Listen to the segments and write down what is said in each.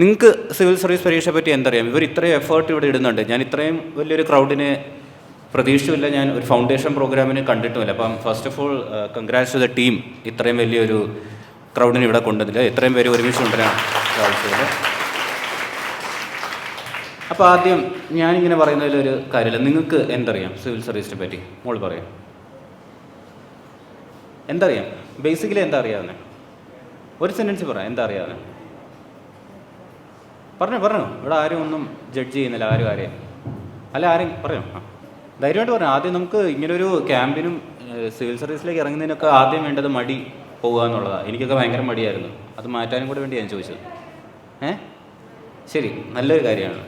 നിങ്ങൾക്ക് civil service പരീക്ഷയെ പറ്റി എന്തറിയാം? ഇവർ ഇത്രയും എഫേർട്ട് ഇവിടെ ഇടുന്നുണ്ട്. ഞാൻ ഇത്രയും വലിയൊരു ക്രൗഡിനെ പ്രതീക്ഷയില്ല ഞാൻ ഒരു ഫൗണ്ടേഷൻ പ്രോഗ്രാമിന് കണ്ടിട്ടുമില്ല. അപ്പം first of all congrats to the team ഇത്രയും വലിയൊരു ക്രൗഡിനെ ഇവിടെ കൊണ്ടുവന്നില്ല. ഇത്രയും പേര് ഒരുമിച്ച് സാധിച്ചത്. അപ്പോൾ ആദ്യം ഞാനിങ്ങനെ പറയുന്നതിലൊരു കാര്യമില്ല. നിങ്ങൾക്ക് എന്തറിയാം സിവിൽ സർവീസിനെ പറ്റി? മോൾ പറയാം. എന്തറിയാം? ബേസിക്കലി എന്താ അറിയാവുന്നത് ഒരു സെന്റൻസ് പറയാം എന്താ അറിയാവുന്നത് പറഞ്ഞു പറഞ്ഞു. ഇവിടെ ആരും ഒന്നും ജഡ്ജ് ചെയ്യുന്നില്ല ആരും ആരെയും. അല്ല ആരും പറഞ്ഞു. ആ. ധൈര്യമായിട്ട് പറഞ്ഞു. ആദ്യം നമുക്ക് ഇങ്ങനൊരു ക്യാമ്പിനും സിവിൽ സർവീസിലേക്ക് ഇറങ്ങുന്നതിനൊക്കെ ആദ്യം വേണ്ടത് മടി പോകുക എന്നുള്ളതാണ് എനിക്കൊക്കെ ഭയങ്കര മടിയായിരുന്നു. അത് മാറ്റാനും കൂടെ വേണ്ടി ഞാൻ ചോദിച്ചത്. ഏ? ശരി. നല്ലൊരു കാര്യമാണ്.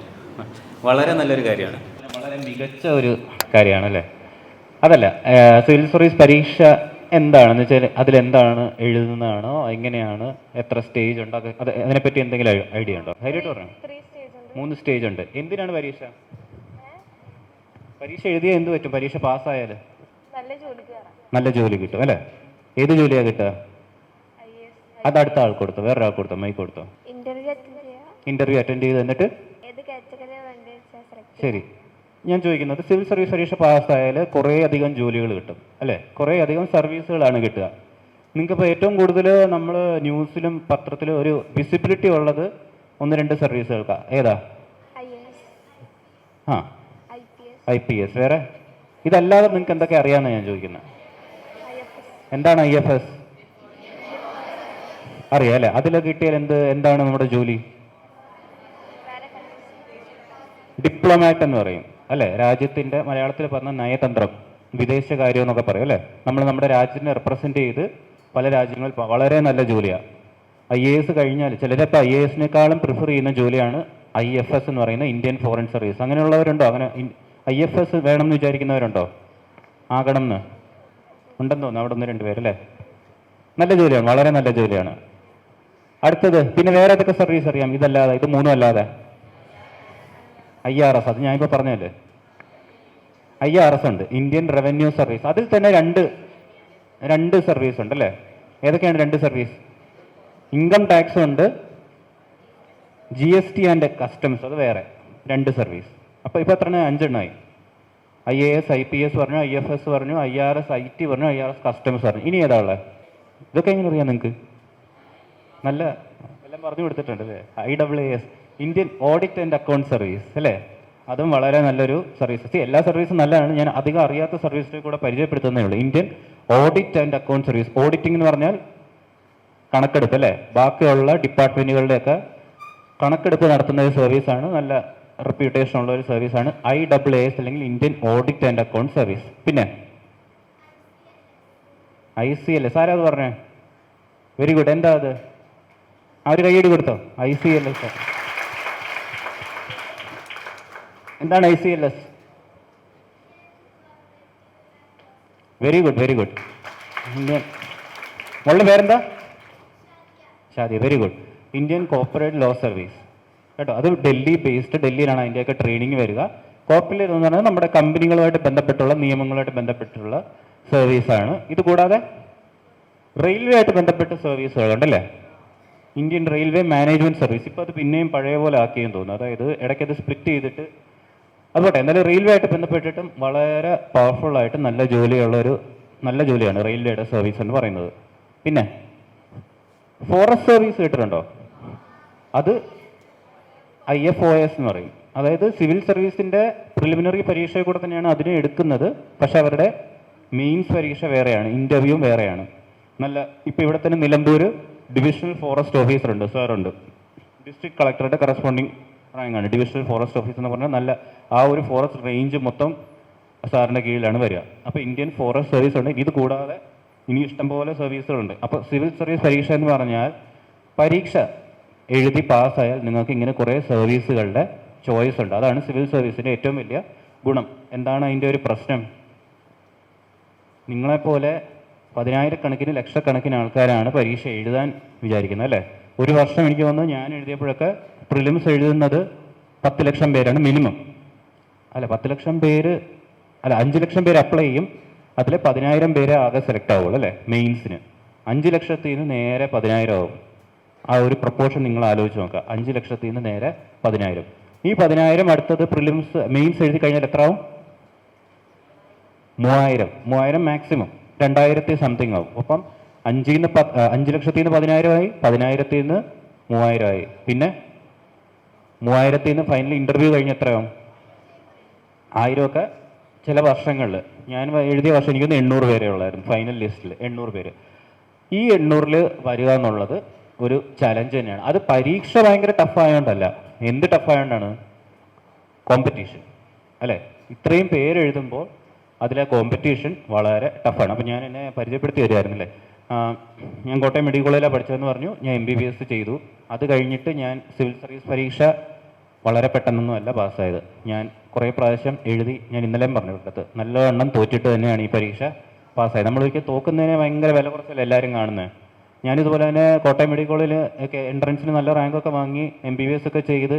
വളരെ നല്ലൊരു കാര്യമാണ്. വളരെ മികച്ച ഒരു കാര്യമാണ് അല്ലേ അതല്ല സിവിൽ സർവീസ് പരീക്ഷ എന്താണെന്ന് വെച്ചാൽ അതിലെന്താണ് എഴുതുന്നതാണോ? എങ്ങനെയാണ്? എത്ര സ്റ്റേജ് ഉണ്ട്? അത് അത് അതിനെപ്പറ്റി എന്തെങ്കിലും ഐഡിയ ഉണ്ടോ? ധൈര്യമായിട്ട് പറഞ്ഞു? മൂന്ന് സ്റ്റേജ് ഉണ്ട്. എന്തിനാണ് പരീക്ഷ? പരീക്ഷ എഴുതിയാൽ എന്ത് പറ്റും? പരീക്ഷ പാസ്സായാൽ നല്ല ജോലി കിട്ടും അല്ലേ? ഏത് ജോലിയാ കിട്ടുക? അത് അടുത്ത ആൾ കൊടുത്തോ? ആൾ കൊടുത്തോ? മൈ കൊടുത്തോ? ഇന്റർവ്യൂ അറ്റൻഡ് ചെയ്ത് എന്നിട്ട്? ശരി. ഞാൻ ചോദിക്കുന്നത് സിവിൽ സർവീസ് പരീക്ഷ പാസ്സായാൽ കുറേ അധികം ജോലികൾ കിട്ടും അല്ലേ? കുറേ അധികം സർവീസുകളാണ് കിട്ടുക. നിങ്ങൾക്കിപ്പോൾ ഏറ്റവും കൂടുതൽ നമ്മൾ ന്യൂസിലും പത്രത്തിലും ഒരു വിസിബിലിറ്റി ഉള്ളത് ഒന്ന് രണ്ട് സർവീസുകൾക്കാണ് ഏതാ? ആ. I P S. വേറെ? ഇതല്ലാതെ നിങ്ങൾക്ക് എന്തൊക്കെ അറിയാമെന്ന് ഞാൻ ചോദിക്കുന്നത് എന്താണ് ഐ എഫ് എസ്? അറിയാം അല്ലേ? അതിൽ കിട്ടിയാൽ എന്ത് എന്താണ് നമ്മുടെ ജോലി? ഡിപ്ലോമാറ്റ് എന്ന് പറയും. അല്ലേ? രാജ്യത്തിന്റെ മലയാളത്തിൽ പറഞ്ഞ നയതന്ത്രം വിദേശകാര്യം എന്നൊക്കെ പറയും അല്ലേ? നമ്മൾ നമ്മുടെ രാജ്യത്തിനെ റെപ്രസെന്റ് ചെയ്ത് പല രാജ്യങ്ങളിൽ വളരെ നല്ല ജോലിയാണ് ഐ എ എസ് കഴിഞ്ഞാൽ ചിലരപ്പോൾ ഐ എ എസിനേക്കാളും പ്രിഫർ ചെയ്യുന്ന ജോലിയാണ് ഐ എഫ് എസ് എന്ന് പറയുന്ന ഇന്ത്യൻ ഫോറിൻ സർവീസ് അങ്ങനെയുള്ളവരുണ്ടോ? അങ്ങനെ ഐ എഫ് എസ് വേണമെന്ന് വിചാരിക്കുന്നവരുണ്ടോ? ആകണം എന്ന്. ഉണ്ടെന്ന് തോന്നുന്നു. അവിടെ ഒന്ന് രണ്ട് പേരല്ലേ? നല്ല ജോലിയാണ്. വളരെ നല്ല ജോലിയാണ്. അടുത്തത് പിന്നെ വേറെ ഏതൊക്കെ സർവീസ് അറിയാം? ഇതല്ലാതെ ഇത് മൂന്നും അല്ലാതെ. ഐ ആർ എസ് അത് ഞാനിപ്പോൾ പറഞ്ഞല്ലേ ഐ ആർ എസ് ഉണ്ട്. ഇന്ത്യൻ റവന്യൂ സർവീസ് അതിൽ തന്നെ രണ്ട് രണ്ട് സർവീസ് ഉണ്ട് അല്ലേ? ഏതൊക്കെയാണ് രണ്ട് സർവീസ് ഇൻകം ടാക്സ് ഉണ്ട്. G S T and customs അത് വേറെ. രണ്ട് സർവീസ് അപ്പോൾ ഇപ്പോൾ എത്ര അഞ്ചെണ്ണമായി I A S I P S പറഞ്ഞു ഐ എഫ് എസ് പറഞ്ഞു I R S I T പറഞ്ഞു ഐ ആർ എസ് കസ്റ്റംസ് പറഞ്ഞു. ഇനി ഏതാ ഉള്ളത് ഇതൊക്കെ എങ്ങനെ അറിയാം നിങ്ങൾക്ക് നല്ല എല്ലാം പറഞ്ഞു കൊടുത്തിട്ടുണ്ട് അല്ലേ? I W S. Indian audit and account service അല്ലേ? അതും വളരെ നല്ലൊരു സർവീസ് എല്ലാ സർവീസും നല്ലതാണ്. ഞാൻ അധികം അറിയാത്ത സർവീസിനെ കൂടെ പരിചയപ്പെടുത്തുന്നേ ഉള്ളൂ. Indian audit and account service auditing എന്ന് പറഞ്ഞാൽ കണക്കെടുപ്പ് അല്ലേ? ബാക്കിയുള്ള ഡിപ്പാർട്ട്മെന്റുകളുടെയൊക്കെ കണക്കെടുപ്പ് നടത്തുന്ന ഒരു സർവീസാണ് നല്ല റെപ്യൂട്ടേഷൻ ഉള്ള ഒരു സർവീസാണ് ഐ ഡബ്ല്യു എസ് അല്ലെങ്കിൽ Indian audit and account service പിന്നെ ഐ സി എൽ എസ് ആരാ പറഞ്ഞേ? വെരി ഗുഡ് എന്താ അത്? ഒരു കൈയടി കൊടുത്തോ? ഐ സി എൽ എസ് എന്താണ് I C L S? Very good very good മോളുടെ പേരെന്താ? Shadi very good Indian corporate law service കേട്ടോ അത് ഡൽഹി ബേസ്ഡ് ഡൽഹിയിലാണ് അതിന്റെയൊക്കെ ട്രെയിനിങ് വരിക. കോർപ്പറേറ്റ് എന്ന് പറയുന്നത് നമ്മുടെ കമ്പനികളുമായിട്ട് ബന്ധപ്പെട്ടുള്ള നിയമങ്ങളുമായിട്ട് ബന്ധപ്പെട്ടുള്ള സർവീസാണ് ഇത് കൂടാതെ റെയിൽവേ ആയിട്ട് ബന്ധപ്പെട്ട സർവീസുകളുണ്ടല്ലേ ഇന്ത്യൻ റെയിൽവേ മാനേജ്മെന്റ് സർവീസ് ഇപ്പോൾ അത് പിന്നെയും പഴയ പോലെ ആക്കിയെന്ന് തോന്നുന്നു. അതായത് ഇടയ്ക്ക് അത് സ്പ്ലിറ്റ് ചെയ്തിട്ട് അതുപോട്ടെ എന്നാലും റെയിൽവേ ആയിട്ട് ബന്ധപ്പെട്ടിട്ടും വളരെ പവർഫുൾ ആയിട്ട് നല്ല ജോലിയുള്ള ഒരു നല്ല ജോലിയാണ് റെയിൽവേയുടെ സർവീസ് എന്ന് പറയുന്നത്. പിന്നെ ഫോറസ്റ്റ് സർവീസ് കേട്ടിട്ടുണ്ടോ? അത് ഐ എഫ് ഒ എസ് എന്ന് പറയും. അതായത് സിവിൽ സർവീസിന്റെ പ്രിലിമിനറി പരീക്ഷയെ കൂടെ തന്നെയാണ് അതിനെ എടുക്കുന്നത്. പക്ഷേ അവരുടെ മെയിൻസ് പരീക്ഷ വേറെയാണ് ഇന്റർവ്യൂ വേറെയാണ്. നല്ല ഇപ്പോൾ ഇവിടെ തന്നെ നിലമ്പൂർ ഡിവിഷണൽ ഫോറസ്റ്റ് സാർ ഉണ്ട് ഡിസ്ട്രിക്ട് കളക്ടറുടെ കറസ്പോണ്ടിങ് റാങ്കാണ് ഡിവിഷണൽ ഫോറസ്റ്റ് ഓഫീസ് എന്ന് പറഞ്ഞാൽ നല്ല ആ ഒരു ഫോറസ്റ്റ് റേഞ്ച് മൊത്തം സാറിന്റെ കീഴിലാണ് വരിക. അപ്പോൾ ഇന്ത്യൻ ഫോറസ്റ്റ് സർവീസ് ഉണ്ട് ഇത് കൂടാതെ ഇനി ഇഷ്ടംപോലെ സർവീസുകളുണ്ട് അപ്പോൾ സിവിൽ സർവീസ് പരീക്ഷ എന്ന് പറഞ്ഞാൽ പരീക്ഷ എഴുതി പാസ്സായാൽ നിങ്ങൾക്ക് ഇങ്ങനെ കുറേ സർവീസുകളുടെ ചോയ്സ് ഉണ്ട്. അതാണ് സിവിൽ സർവീസിന്റെ ഏറ്റവും വലിയ ഗുണം. എന്താണ് അതിന്റെ ഒരു പ്രശ്നം? നിങ്ങളെപ്പോലെ പതിനായിരക്കണക്കിന് ലക്ഷക്കണക്കിന് ആൾക്കാരാണ് പരീക്ഷ എഴുതാൻ വിചാരിക്കുന്നത് അല്ലേ? ഒരു വർഷം എനിക്ക് തോന്നുന്നു ഞാൻ എഴുതിയപ്പോഴൊക്കെ പ്രിലിംസ് എഴുതുന്നത് പത്ത് ലക്ഷം പേരാണ് മിനിമം. അല്ല പത്ത് ലക്ഷം പേര് അല്ല അഞ്ച് ലക്ഷം പേര് അപ്ലൈ ചെയ്യും. അതിൽ പതിനായിരം പേര് ആകെ സെലക്ട് ആവുള്ളൂ അല്ലേ മെയിൻസിന്. അഞ്ച് ലക്ഷത്തിൽ നിന്ന് നേരെ പതിനായിരം ആവും. ആ ഒരു പ്രപ്പോർഷൻ നിങ്ങൾ ആലോചിച്ച് നോക്കുക. അഞ്ച് ലക്ഷത്തിൽ നിന്ന് നേരെ പതിനായിരം. ഈ പതിനായിരം അടുത്തത് പ്രിലിംസ് മെയിൻസ് എഴുതി കഴിഞ്ഞാൽ എത്ര ആവും? മൂവായിരം. മൂവായിരം മാക്സിമം രണ്ടായിരത്തി സംതിങ് ആവും. അപ്പം അഞ്ചിൽ നിന്ന് പത്ത് അഞ്ച് ലക്ഷത്തിൽ നിന്ന് പതിനായിരമായി പതിനായിരത്തിൽ നിന്ന് മൂവായിരമായി. പിന്നെ മൂവായിരത്തിൽ നിന്ന് ഫൈനൽ ഇന്റർവ്യൂ കഴിഞ്ഞ് എത്രയാവും? ആയിരമൊക്കെ ചില വർഷങ്ങളിൽ ഞാൻ എഴുതിയ വർഷം എനിക്കൊന്ന് എണ്ണൂറ് പേരെ ഉള്ളായിരുന്നു ഫൈനൽ ലിസ്റ്റിൽ എണ്ണൂറ് പേര്. ഈ എണ്ണൂറിൽ വരിക എന്നുള്ളത് ഒരു ചലഞ്ച് തന്നെയാണ്. അത് പരീക്ഷ ഭയങ്കര ടഫ് ആയതുകൊണ്ടല്ല എന്ത് ടഫ് ആയതുകൊണ്ടാണ് കോമ്പറ്റീഷൻ അല്ലേ? ഇത്രയും പേരെഴുതുമ്പോൾ അതിലെ കോമ്പറ്റീഷൻ വളരെ ടഫാണ് അപ്പോൾ ഞാൻ എന്നെ പരിചയപ്പെടുത്തി തരുമായിരുന്നില്ലേ ആ, ഞാൻ കോട്ടയം മെഡിക്കൽ കോളേജിലാണ് പഠിച്ചതെന്ന് പറഞ്ഞു. ഞാൻ എം ബി ബി എസ് ചെയ്തു. അത് കഴിഞ്ഞിട്ട് ഞാൻ സിവിൽ സർവീസ് പരീക്ഷ വളരെ പെട്ടെന്നൊന്നും അല്ല പാസ്സായത്. ഞാൻ കുറേ പ്രാവശ്യം എഴുതി ഞാൻ ഇന്നലെയും പറഞ്ഞു ഇവിടുത്തെ നല്ലവണ്ണം തോറ്റിട്ട് തന്നെയാണ് ഈ പരീക്ഷ പാസ്സായത്. നമ്മൾ ഒരിക്കൽ തോക്കുന്നതിനെ ഭയങ്കര വില കുറച്ചല്ല എല്ലാവരും കാണുന്നത് ഞാനിതുപോലെ തന്നെ കോട്ടയം മെഡിക്കൽ കോളേജിൽ ഒക്കെ എൻട്രൻസിന് നല്ല റാങ്കൊക്കെ വാങ്ങി എം ബി ബി എസ് ഒക്കെ ചെയ്ത്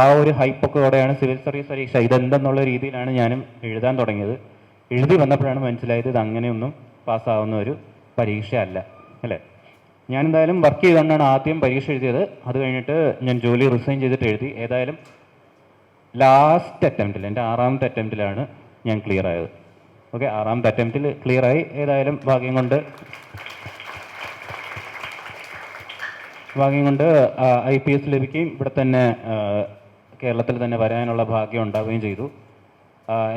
ആ ഒരു ഹൈപ്പൊക്കെ ഓടെയാണ് സിവിൽ സർവീസ് പരീക്ഷ ഇതെന്തെന്നുള്ള രീതിയിലാണ് ഞാനും എഴുതാൻ തുടങ്ങിയത്. എഴുതി വന്നപ്പോഴാണ് മനസ്സിലായത് ഇത് അങ്ങനെയൊന്നും പാസ്സാവുന്ന ഒരു പരീക്ഷ അല്ല? അല്ലേ ഞാൻ എന്തായാലും വർക്ക് ചെയ്തുകൊണ്ടാണ് ആദ്യം പരീക്ഷ എഴുതിയത്. അത് കഴിഞ്ഞിട്ട് ഞാൻ ജോലി റിസൈൻ ചെയ്തിട്ട് എഴുതി. ഏതായാലും ലാസ്റ്റ് അറ്റംപ്റ്റിൽ എന്റെ ആറാമത്തെ അറ്റംപ്റ്റിലാണ് ഞാൻ ക്ലിയർ ആയത്. ഓക്കെ ആറാമത്തെ അറ്റംപ്റ്റിൽ ക്ലിയർ ആയി. ഏതായാലും ഭാഗ്യം കൊണ്ട് ഭാഗ്യം കൊണ്ട് ഐ പി എസ് ലഭിക്കുകയും ഇവിടെ തന്നെ കേരളത്തിൽ തന്നെ വരാനുള്ള ഭാഗ്യം ഉണ്ടാവുകയും ചെയ്തു.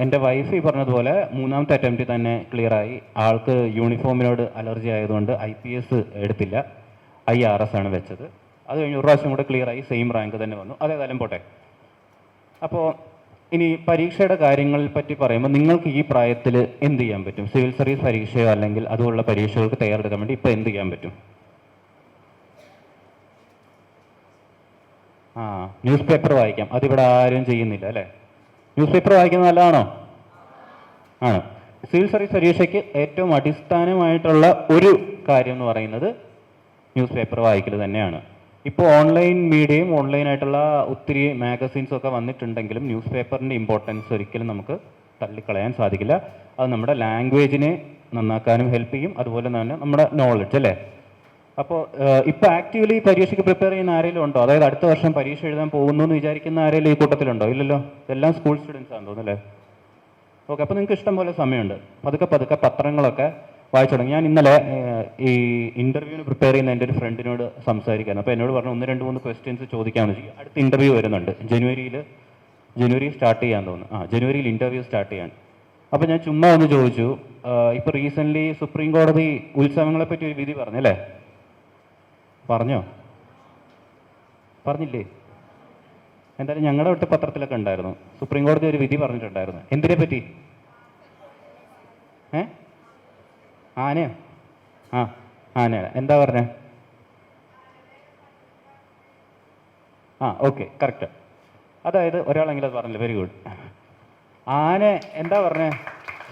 എന്റെ വൈഫ് ഈ പറഞ്ഞതുപോലെ മൂന്നാമത്തെ അറ്റംപ്റ്റിൽ തന്നെ ക്ലിയറായി ആൾക്ക് യൂണിഫോമിനോട് അലർജി ആയതുകൊണ്ട് ഐ പി എസ് എടുത്തില്ല. ഐ ആർ എസ് ആണ് വെച്ചത്. അത് കഴിഞ്ഞ് ഒരു പ്രാവശ്യം കൂടെ ക്ലിയർ ആയി സെയിം റാങ്ക് തന്നെ വന്നു. അതേതായാലും പോട്ടെ. അപ്പോൾ ഇനി പരീക്ഷയുടെ കാര്യങ്ങളെ പറ്റി പറയുമ്പോൾ നിങ്ങൾക്ക് ഈ പ്രായത്തിൽ എന്ത് ചെയ്യാൻ പറ്റും? സിവിൽ സർവീസ് പരീക്ഷയോ അല്ലെങ്കിൽ അതുപോലുള്ള പരീക്ഷകൾക്ക് തയ്യാറെടുക്കാൻ വേണ്ടി ഇപ്പോൾ എന്ത് ചെയ്യാൻ പറ്റും? ആ ന്യൂസ് പേപ്പർ വായിക്കാം. അതിവിടെ ആരും ചെയ്യുന്നില്ല അല്ലേ? ന്യൂസ് പേപ്പർ വായിക്കുന്നത് നല്ലതാണോ? ആണ്. സിവിൽ സർവീസ് പരീക്ഷയ്ക്ക് ഏറ്റവും അടിസ്ഥാനമായിട്ടുള്ള ഒരു കാര്യം എന്ന് പറയുന്നത് ന്യൂസ് പേപ്പർ വായിക്കൽ തന്നെയാണ്. ഇപ്പോൾ ഓൺലൈൻ മീഡിയയും ഓൺലൈനായിട്ടുള്ള ഒത്തിരി മാഗസീൻസൊക്കെ വന്നിട്ടുണ്ടെങ്കിലും ന്യൂസ് പേപ്പറിന്റെ ഇമ്പോർട്ടൻസ് ഒരിക്കലും നമുക്ക് തള്ളിക്കളയാൻ സാധിക്കില്ല. അത് നമ്മുടെ ലാംഗ്വേജിനെ നന്നാക്കാനും ഹെൽപ്പ് ചെയ്യും. അതുപോലെ തന്നെ നമ്മുടെ നോളജ് അല്ലേ? അപ്പോൾ ഇപ്പോൾ ആക്റ്റീവ്ലി പരീക്ഷയ്ക്ക് പ്രിപ്പയർ ചെയ്യുന്ന ആരെങ്കിലും ഉണ്ടോ? അതായത് അടുത്ത വർഷം പരീക്ഷ എഴുതാൻ പോകുന്നു എന്ന് വിചാരിക്കുന്ന ആരെങ്കിലും ഈ കൂട്ടത്തിലുണ്ടോ? ഇല്ലല്ലോ. എല്ലാം സ്കൂൾ സ്റ്റുഡൻസ് ആണെന്ന് തോന്നുന്നു അല്ലേ? ഓക്കെ അപ്പോൾ നിങ്ങൾക്ക് ഇഷ്ടം പോലെ സമയമുണ്ട്. പതുക്കെ പതുക്കെ പത്രങ്ങളൊക്കെ വായിച്ചു തുടങ്ങി. ഞാൻ ഇന്നലെ ഈ ഇന്റർവ്യൂവിന് പ്രിപ്പയർ ചെയ്യുന്ന എന്റെ ഒരു ഫ്രണ്ടിനോട് സംസാരിക്കാൻ അപ്പോൾ എന്നോട് പറഞ്ഞു ഒന്ന് രണ്ട് മൂന്ന് ക്വസ്റ്റ്യൻസ് ചോദിക്കാമെന്ന് വെച്ചാൽ അടുത്ത ഇന്റർവ്യൂ വരുന്നുണ്ട്. ജനുവരിയിൽ ജനുവരി സ്റ്റാർട്ട് ചെയ്യാൻ തോന്നുന്നു. ആ ജനുവരിയിൽ ഇന്റർവ്യൂ സ്റ്റാർട്ട് ചെയ്യാൻ. അപ്പോൾ ഞാൻ ചുമ്മാ ഒന്ന് ചോദിച്ചു. ഇപ്പോൾ റീസെന്റ്ലി സുപ്രീം കോടതി ഉത്സവങ്ങളെപ്പറ്റി ഒരു വിധി പറഞ്ഞല്ലേ പറഞ്ഞോ? പറഞ്ഞില്ലേ? എന്തായാലും ഞങ്ങളുടെ വിട്ട് പത്രത്തിലൊക്കെ ഉണ്ടായിരുന്നു. സുപ്രീം കോടതി ഒരു വിധി പറഞ്ഞിട്ടുണ്ടായിരുന്നു. എന്തിനെ പറ്റി? ഏ? ആനയോ? ആ ആനയുടെ എന്താ പറഞ്ഞേ? ആ ഓക്കെ കറക്റ്റ്. അതായത് ഒരാളെങ്കിലും അത് പറഞ്ഞില്ല? വെരി ഗുഡ് ആന എന്താ പറഞ്ഞേ?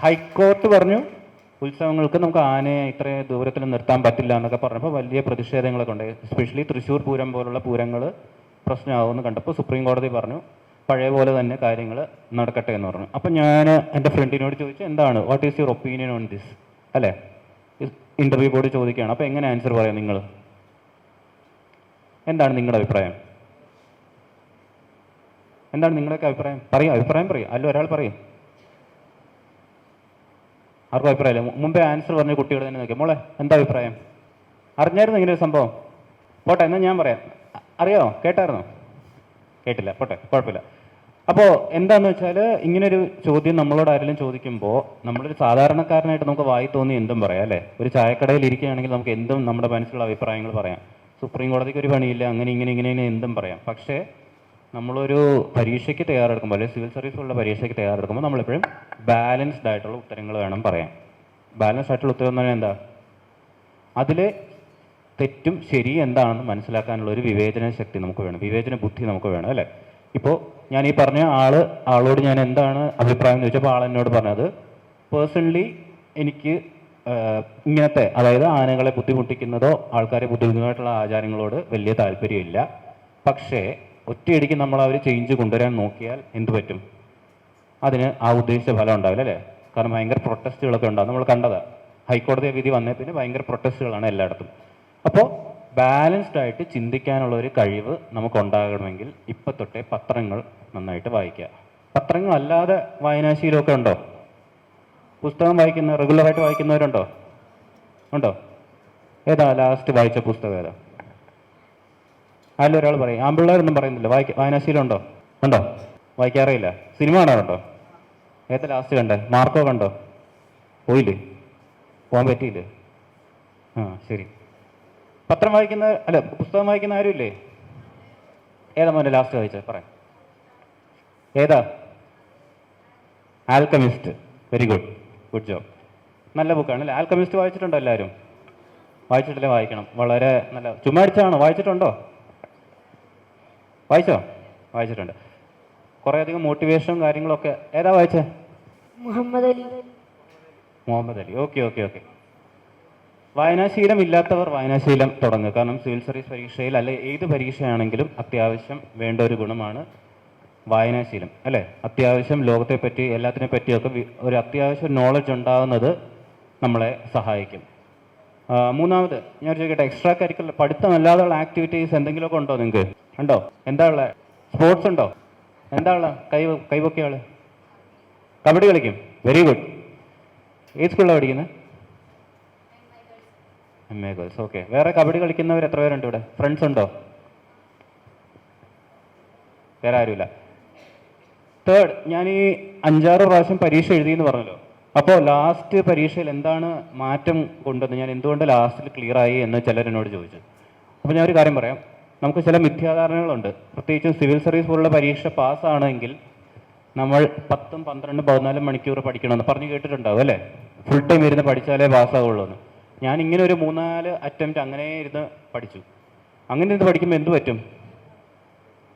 ഹൈക്കോർട്ട് പറഞ്ഞു. ഉത്സവങ്ങൾക്ക് നമുക്ക് ആനയെ ഇത്രയും ദൂരത്തിൽ നിർത്താൻ പറ്റില്ല എന്നൊക്കെ പറഞ്ഞപ്പോൾ വലിയ പ്രതിഷേധങ്ങളൊക്കെ ഉണ്ട്. എസ്പെഷ്യലി തൃശ്ശൂർ പൂരം പോലുള്ള പൂരങ്ങൾ പ്രശ്നമാകുമെന്ന് കണ്ടപ്പോൾ സുപ്രീം കോടതി പറഞ്ഞു പഴയ പോലെ തന്നെ കാര്യങ്ങൾ നടക്കട്ടെ എന്ന് പറഞ്ഞു. അപ്പം ഞാൻ എന്റെ ഫ്രണ്ടിനോട് ചോദിച്ചു എന്താണ്? What is your opinion on this അല്ലേ? ഇന്റർവ്യൂ ബോർഡ് ചോദിക്കുകയാണ്. അപ്പോൾ എങ്ങനെ ആൻസർ പറയാം നിങ്ങൾ? എന്താണ് നിങ്ങളുടെ അഭിപ്രായം? എന്താണ് നിങ്ങളുടെയൊക്കെ അഭിപ്രായം? പറയും അഭിപ്രായം പറയും. അല്ല ഒരാൾ പറയും. ആർക്കും അഭിപ്രായമില്ല മുമ്പേ ആൻസർ പറഞ്ഞ കുട്ടികൾ തന്നെ നോക്കിയാൽ മോളെ എന്താ അഭിപ്രായം? അറിഞ്ഞായിരുന്നു ഇങ്ങനെ ഒരു സംഭവം? പോട്ടെ എന്നാൽ ഞാൻ പറയാം. അറിയോ കേട്ടായിരുന്നോ? കേട്ടില്ല. പോട്ടെ കുഴപ്പമില്ല. അപ്പോൾ എന്താന്ന് വെച്ചാൽ ഇങ്ങനൊരു ചോദ്യം നമ്മളോട് ആരെങ്കിലും ചോദിക്കുമ്പോൾ നമ്മളൊരു സാധാരണക്കാരനായിട്ട് നമുക്ക് വായി തോന്നി എന്തും പറയാം അല്ലേ? ഒരു ചായക്കടയിൽ ഇരിക്കുകയാണെങ്കിൽ നമുക്ക് എന്തും നമ്മുടെ മനസ്സിലുള്ള അഭിപ്രായങ്ങൾ പറയാം. സുപ്രീം കോടതിക്ക് ഒരു പണിയില്ല അങ്ങനെ ഇങ്ങനെ ഇങ്ങനെ എന്തും പറയാം. പക്ഷേ നമ്മളൊരു പരീക്ഷയ്ക്ക് തയ്യാറെടുക്കുമ്പോൾ അല്ലെങ്കിൽ സിവിൽ സർവീസ് ഉള്ള പരീക്ഷയ്ക്ക് തയ്യാറെടുക്കുമ്പോൾ നമ്മളെപ്പോഴും ബാലൻസ്ഡ് ആയിട്ടുള്ള ഉത്തരങ്ങൾ വേണം പറയാൻ. ബാലൻസ്ഡ് ആയിട്ടുള്ള ഉത്തരം എന്ന് പറഞ്ഞാൽ എന്താ? അതിൽ തെറ്റും ശരി എന്താണെന്ന് മനസ്സിലാക്കാനുള്ള ഒരു വിവേചന ശക്തി നമുക്ക് വേണം വിവേചന ബുദ്ധി നമുക്ക് വേണം അല്ലേ? ഇപ്പോൾ ഞാൻ ഈ പറഞ്ഞ ആൾ ആളോട് ഞാൻ എന്താണ് അഭിപ്രായം എന്ന് ചോദിച്ചപ്പോൾ ആൾ എന്നോട് പറഞ്ഞത് പേഴ്സണലി എനിക്ക് ഇങ്ങനത്തെ അതായത് ആനകളെ ബുദ്ധിമുട്ടിക്കുന്നതോ ആൾക്കാരെ ബുദ്ധിമുട്ടുന്നതായിട്ടുള്ള ആചാരങ്ങളോട് വലിയ താല്പര്യമില്ല. പക്ഷേ ഒറ്റയടിക്ക് നമ്മൾ അവർ ചേഞ്ച് കൊണ്ടുവരാൻ നോക്കിയാൽ എന്ത് പറ്റും? അതിന് ആ ഉദ്ദേശിച്ച ഫലം ഉണ്ടാവില്ല അല്ലേ? കാരണം ഭയങ്കര പ്രൊട്ടസ്റ്റുകളൊക്കെ ഉണ്ടാവും. നമ്മൾ കണ്ടതാണ് ഹൈക്കോടതി വിധി വന്നേ പിന്നെ ഭയങ്കര പ്രൊട്ടസ്റ്റുകളാണ് എല്ലായിടത്തും. അപ്പോൾ ബാലൻസ്ഡ് ആയിട്ട് ചിന്തിക്കാനുള്ള ഒരു കഴിവ് നമുക്കുണ്ടാകണമെങ്കിൽ ഇപ്പം തൊട്ടേ പത്രങ്ങൾ നന്നായിട്ട് വായിക്കുക. പത്രങ്ങൾ അല്ലാതെ വായനാശീലമൊക്കെ ഉണ്ടോ? പുസ്തകം വായിക്കുന്ന റെഗുലറായിട്ട് വായിക്കുന്നവരുണ്ടോ? ഉണ്ടോ? ഏതാ ലാസ്റ്റ് വായിച്ച പുസ്തകം ഏതാ? അതിലൊരാൾ പറയും ആമ്പിള്ളേരൊന്നും പറയുന്നില്ല. വായിക്ക വായനാശീലം ഉണ്ടോ ഉണ്ടോ വായിക്കാറില്ല സിനിമ കാണാറുണ്ടോ? ഏത്ത ലാസ്റ്റ് കണ്ടേ? മാർക്കോ കണ്ടോ? പോയില്ലേ? പോകാൻ പറ്റിയില്ലേ? ആ ശരി. പത്രം വായിക്കുന്ന അല്ല പുസ്തകം വായിക്കുന്ന ആരുമില്ലേ? ഏതാ മോന്റെ ലാസ്റ്റ് വായിച്ചത് പറയാം. ഏതാ? Alchemist very good good job നല്ല ബുക്കാണ് അല്ലേ? ആൽക്കമിസ്റ്റ് വായിച്ചിട്ടുണ്ടോ എല്ലാവരും? വായിച്ചിട്ടില്ലേ വായിക്കണം. വളരെ നല്ല. ചുമ്മാടിച്ചാണോ വായിച്ചിട്ടുണ്ടോ? വായിച്ചോ? വായിച്ചിട്ടുണ്ട്. കുറേയധികം മോട്ടിവേഷനും കാര്യങ്ങളൊക്കെ ഏതാ വായിച്ചേ? Muhammad Ali. Muhammad Ali. Okay okay okay. വായനാശീലം ഇല്ലാത്തവർ വായനാശീലം തുടങ്ങുക. കാരണം സിവിൽ സർവീസ് പരീക്ഷയിൽ അല്ലെ ഏത് പരീക്ഷയാണെങ്കിലും അത്യാവശ്യം വേണ്ട ഒരു ഗുണമാണ് വായനാശീലം അല്ലേ? അത്യാവശ്യം ലോകത്തെ പറ്റി എല്ലാത്തിനെ പറ്റിയൊക്കെ ഒരു അത്യാവശ്യം നോളജ് ഉണ്ടാകുന്നത് നമ്മളെ സഹായിക്കും. മൂന്നാമത് ഞാൻ ചോദിക്കട്ടെ എക്സ്ട്രാ കരിക്കുലർ പഠിത്തം അല്ലാതെയുള്ള ആക്ടിവിറ്റീസ് എന്തെങ്കിലുമൊക്കെ ഉണ്ടോ നിങ്ങൾക്ക് ഉണ്ടോ? എന്താ ഉള്ളത് സ്പോർട്സ് ഉണ്ടോ? എന്താ ഉള്ളത് കൈ കൈപൊക്കിയ ആൾ? കബഡി കളിക്കും. വെരി ഗുഡ് ഏത് സ്കൂളിലാണ് പഠിക്കുന്നത് എം എ ഗേൾസ് ഓക്കെ വേറെ കബഡി കളിക്കുന്നവർ എത്ര പേരുണ്ട് ഇവിടെ? ഫ്രണ്ട്സ് ഉണ്ടോ? വേറെ ആരുമില്ല. തേർഡ് ഞാൻ ഈ അഞ്ചാറ് പ്രാവശ്യം പരീക്ഷ എഴുതി എന്ന് പറഞ്ഞല്ലോ. അപ്പോൾ ലാസ്റ്റ് പരീക്ഷയിൽ എന്താണ് മാറ്റം കൊണ്ടുവന്ന് ഞാൻ എന്തുകൊണ്ട് ലാസ്റ്റിൽ ക്ലിയർ ആയി എന്ന് ചിലരെന്നോട് ചോദിച്ചു. അപ്പോൾ ഞാൻ ഒരു കാര്യം പറയാം. നമുക്ക് ചില മിഥ്യാധാരണകളുണ്ട്. പ്രത്യേകിച്ചും സിവിൽ സർവീസ് പോലുള്ള പരീക്ഷ പാസ്സാണെങ്കിൽ നമ്മൾ പത്തും പന്ത്രണ്ടും പതിനാലും മണിക്കൂർ പഠിക്കണമെന്ന് പറഞ്ഞു കേട്ടിട്ടുണ്ടാവും അല്ലേ? ഫുൾ ടൈം ഇരുന്ന് പഠിച്ചാലേ പാസ്സാവുള്ളൂ എന്ന്. ഞാൻ ഇങ്ങനെ ഒരു മൂന്നാൽ അറ്റംപ്റ്റ് അങ്ങനെ ഇരുന്ന് പഠിച്ചു. അങ്ങനെ ഇരുന്ന് പഠിക്കുമ്പോൾ എന്ത് പറ്റും?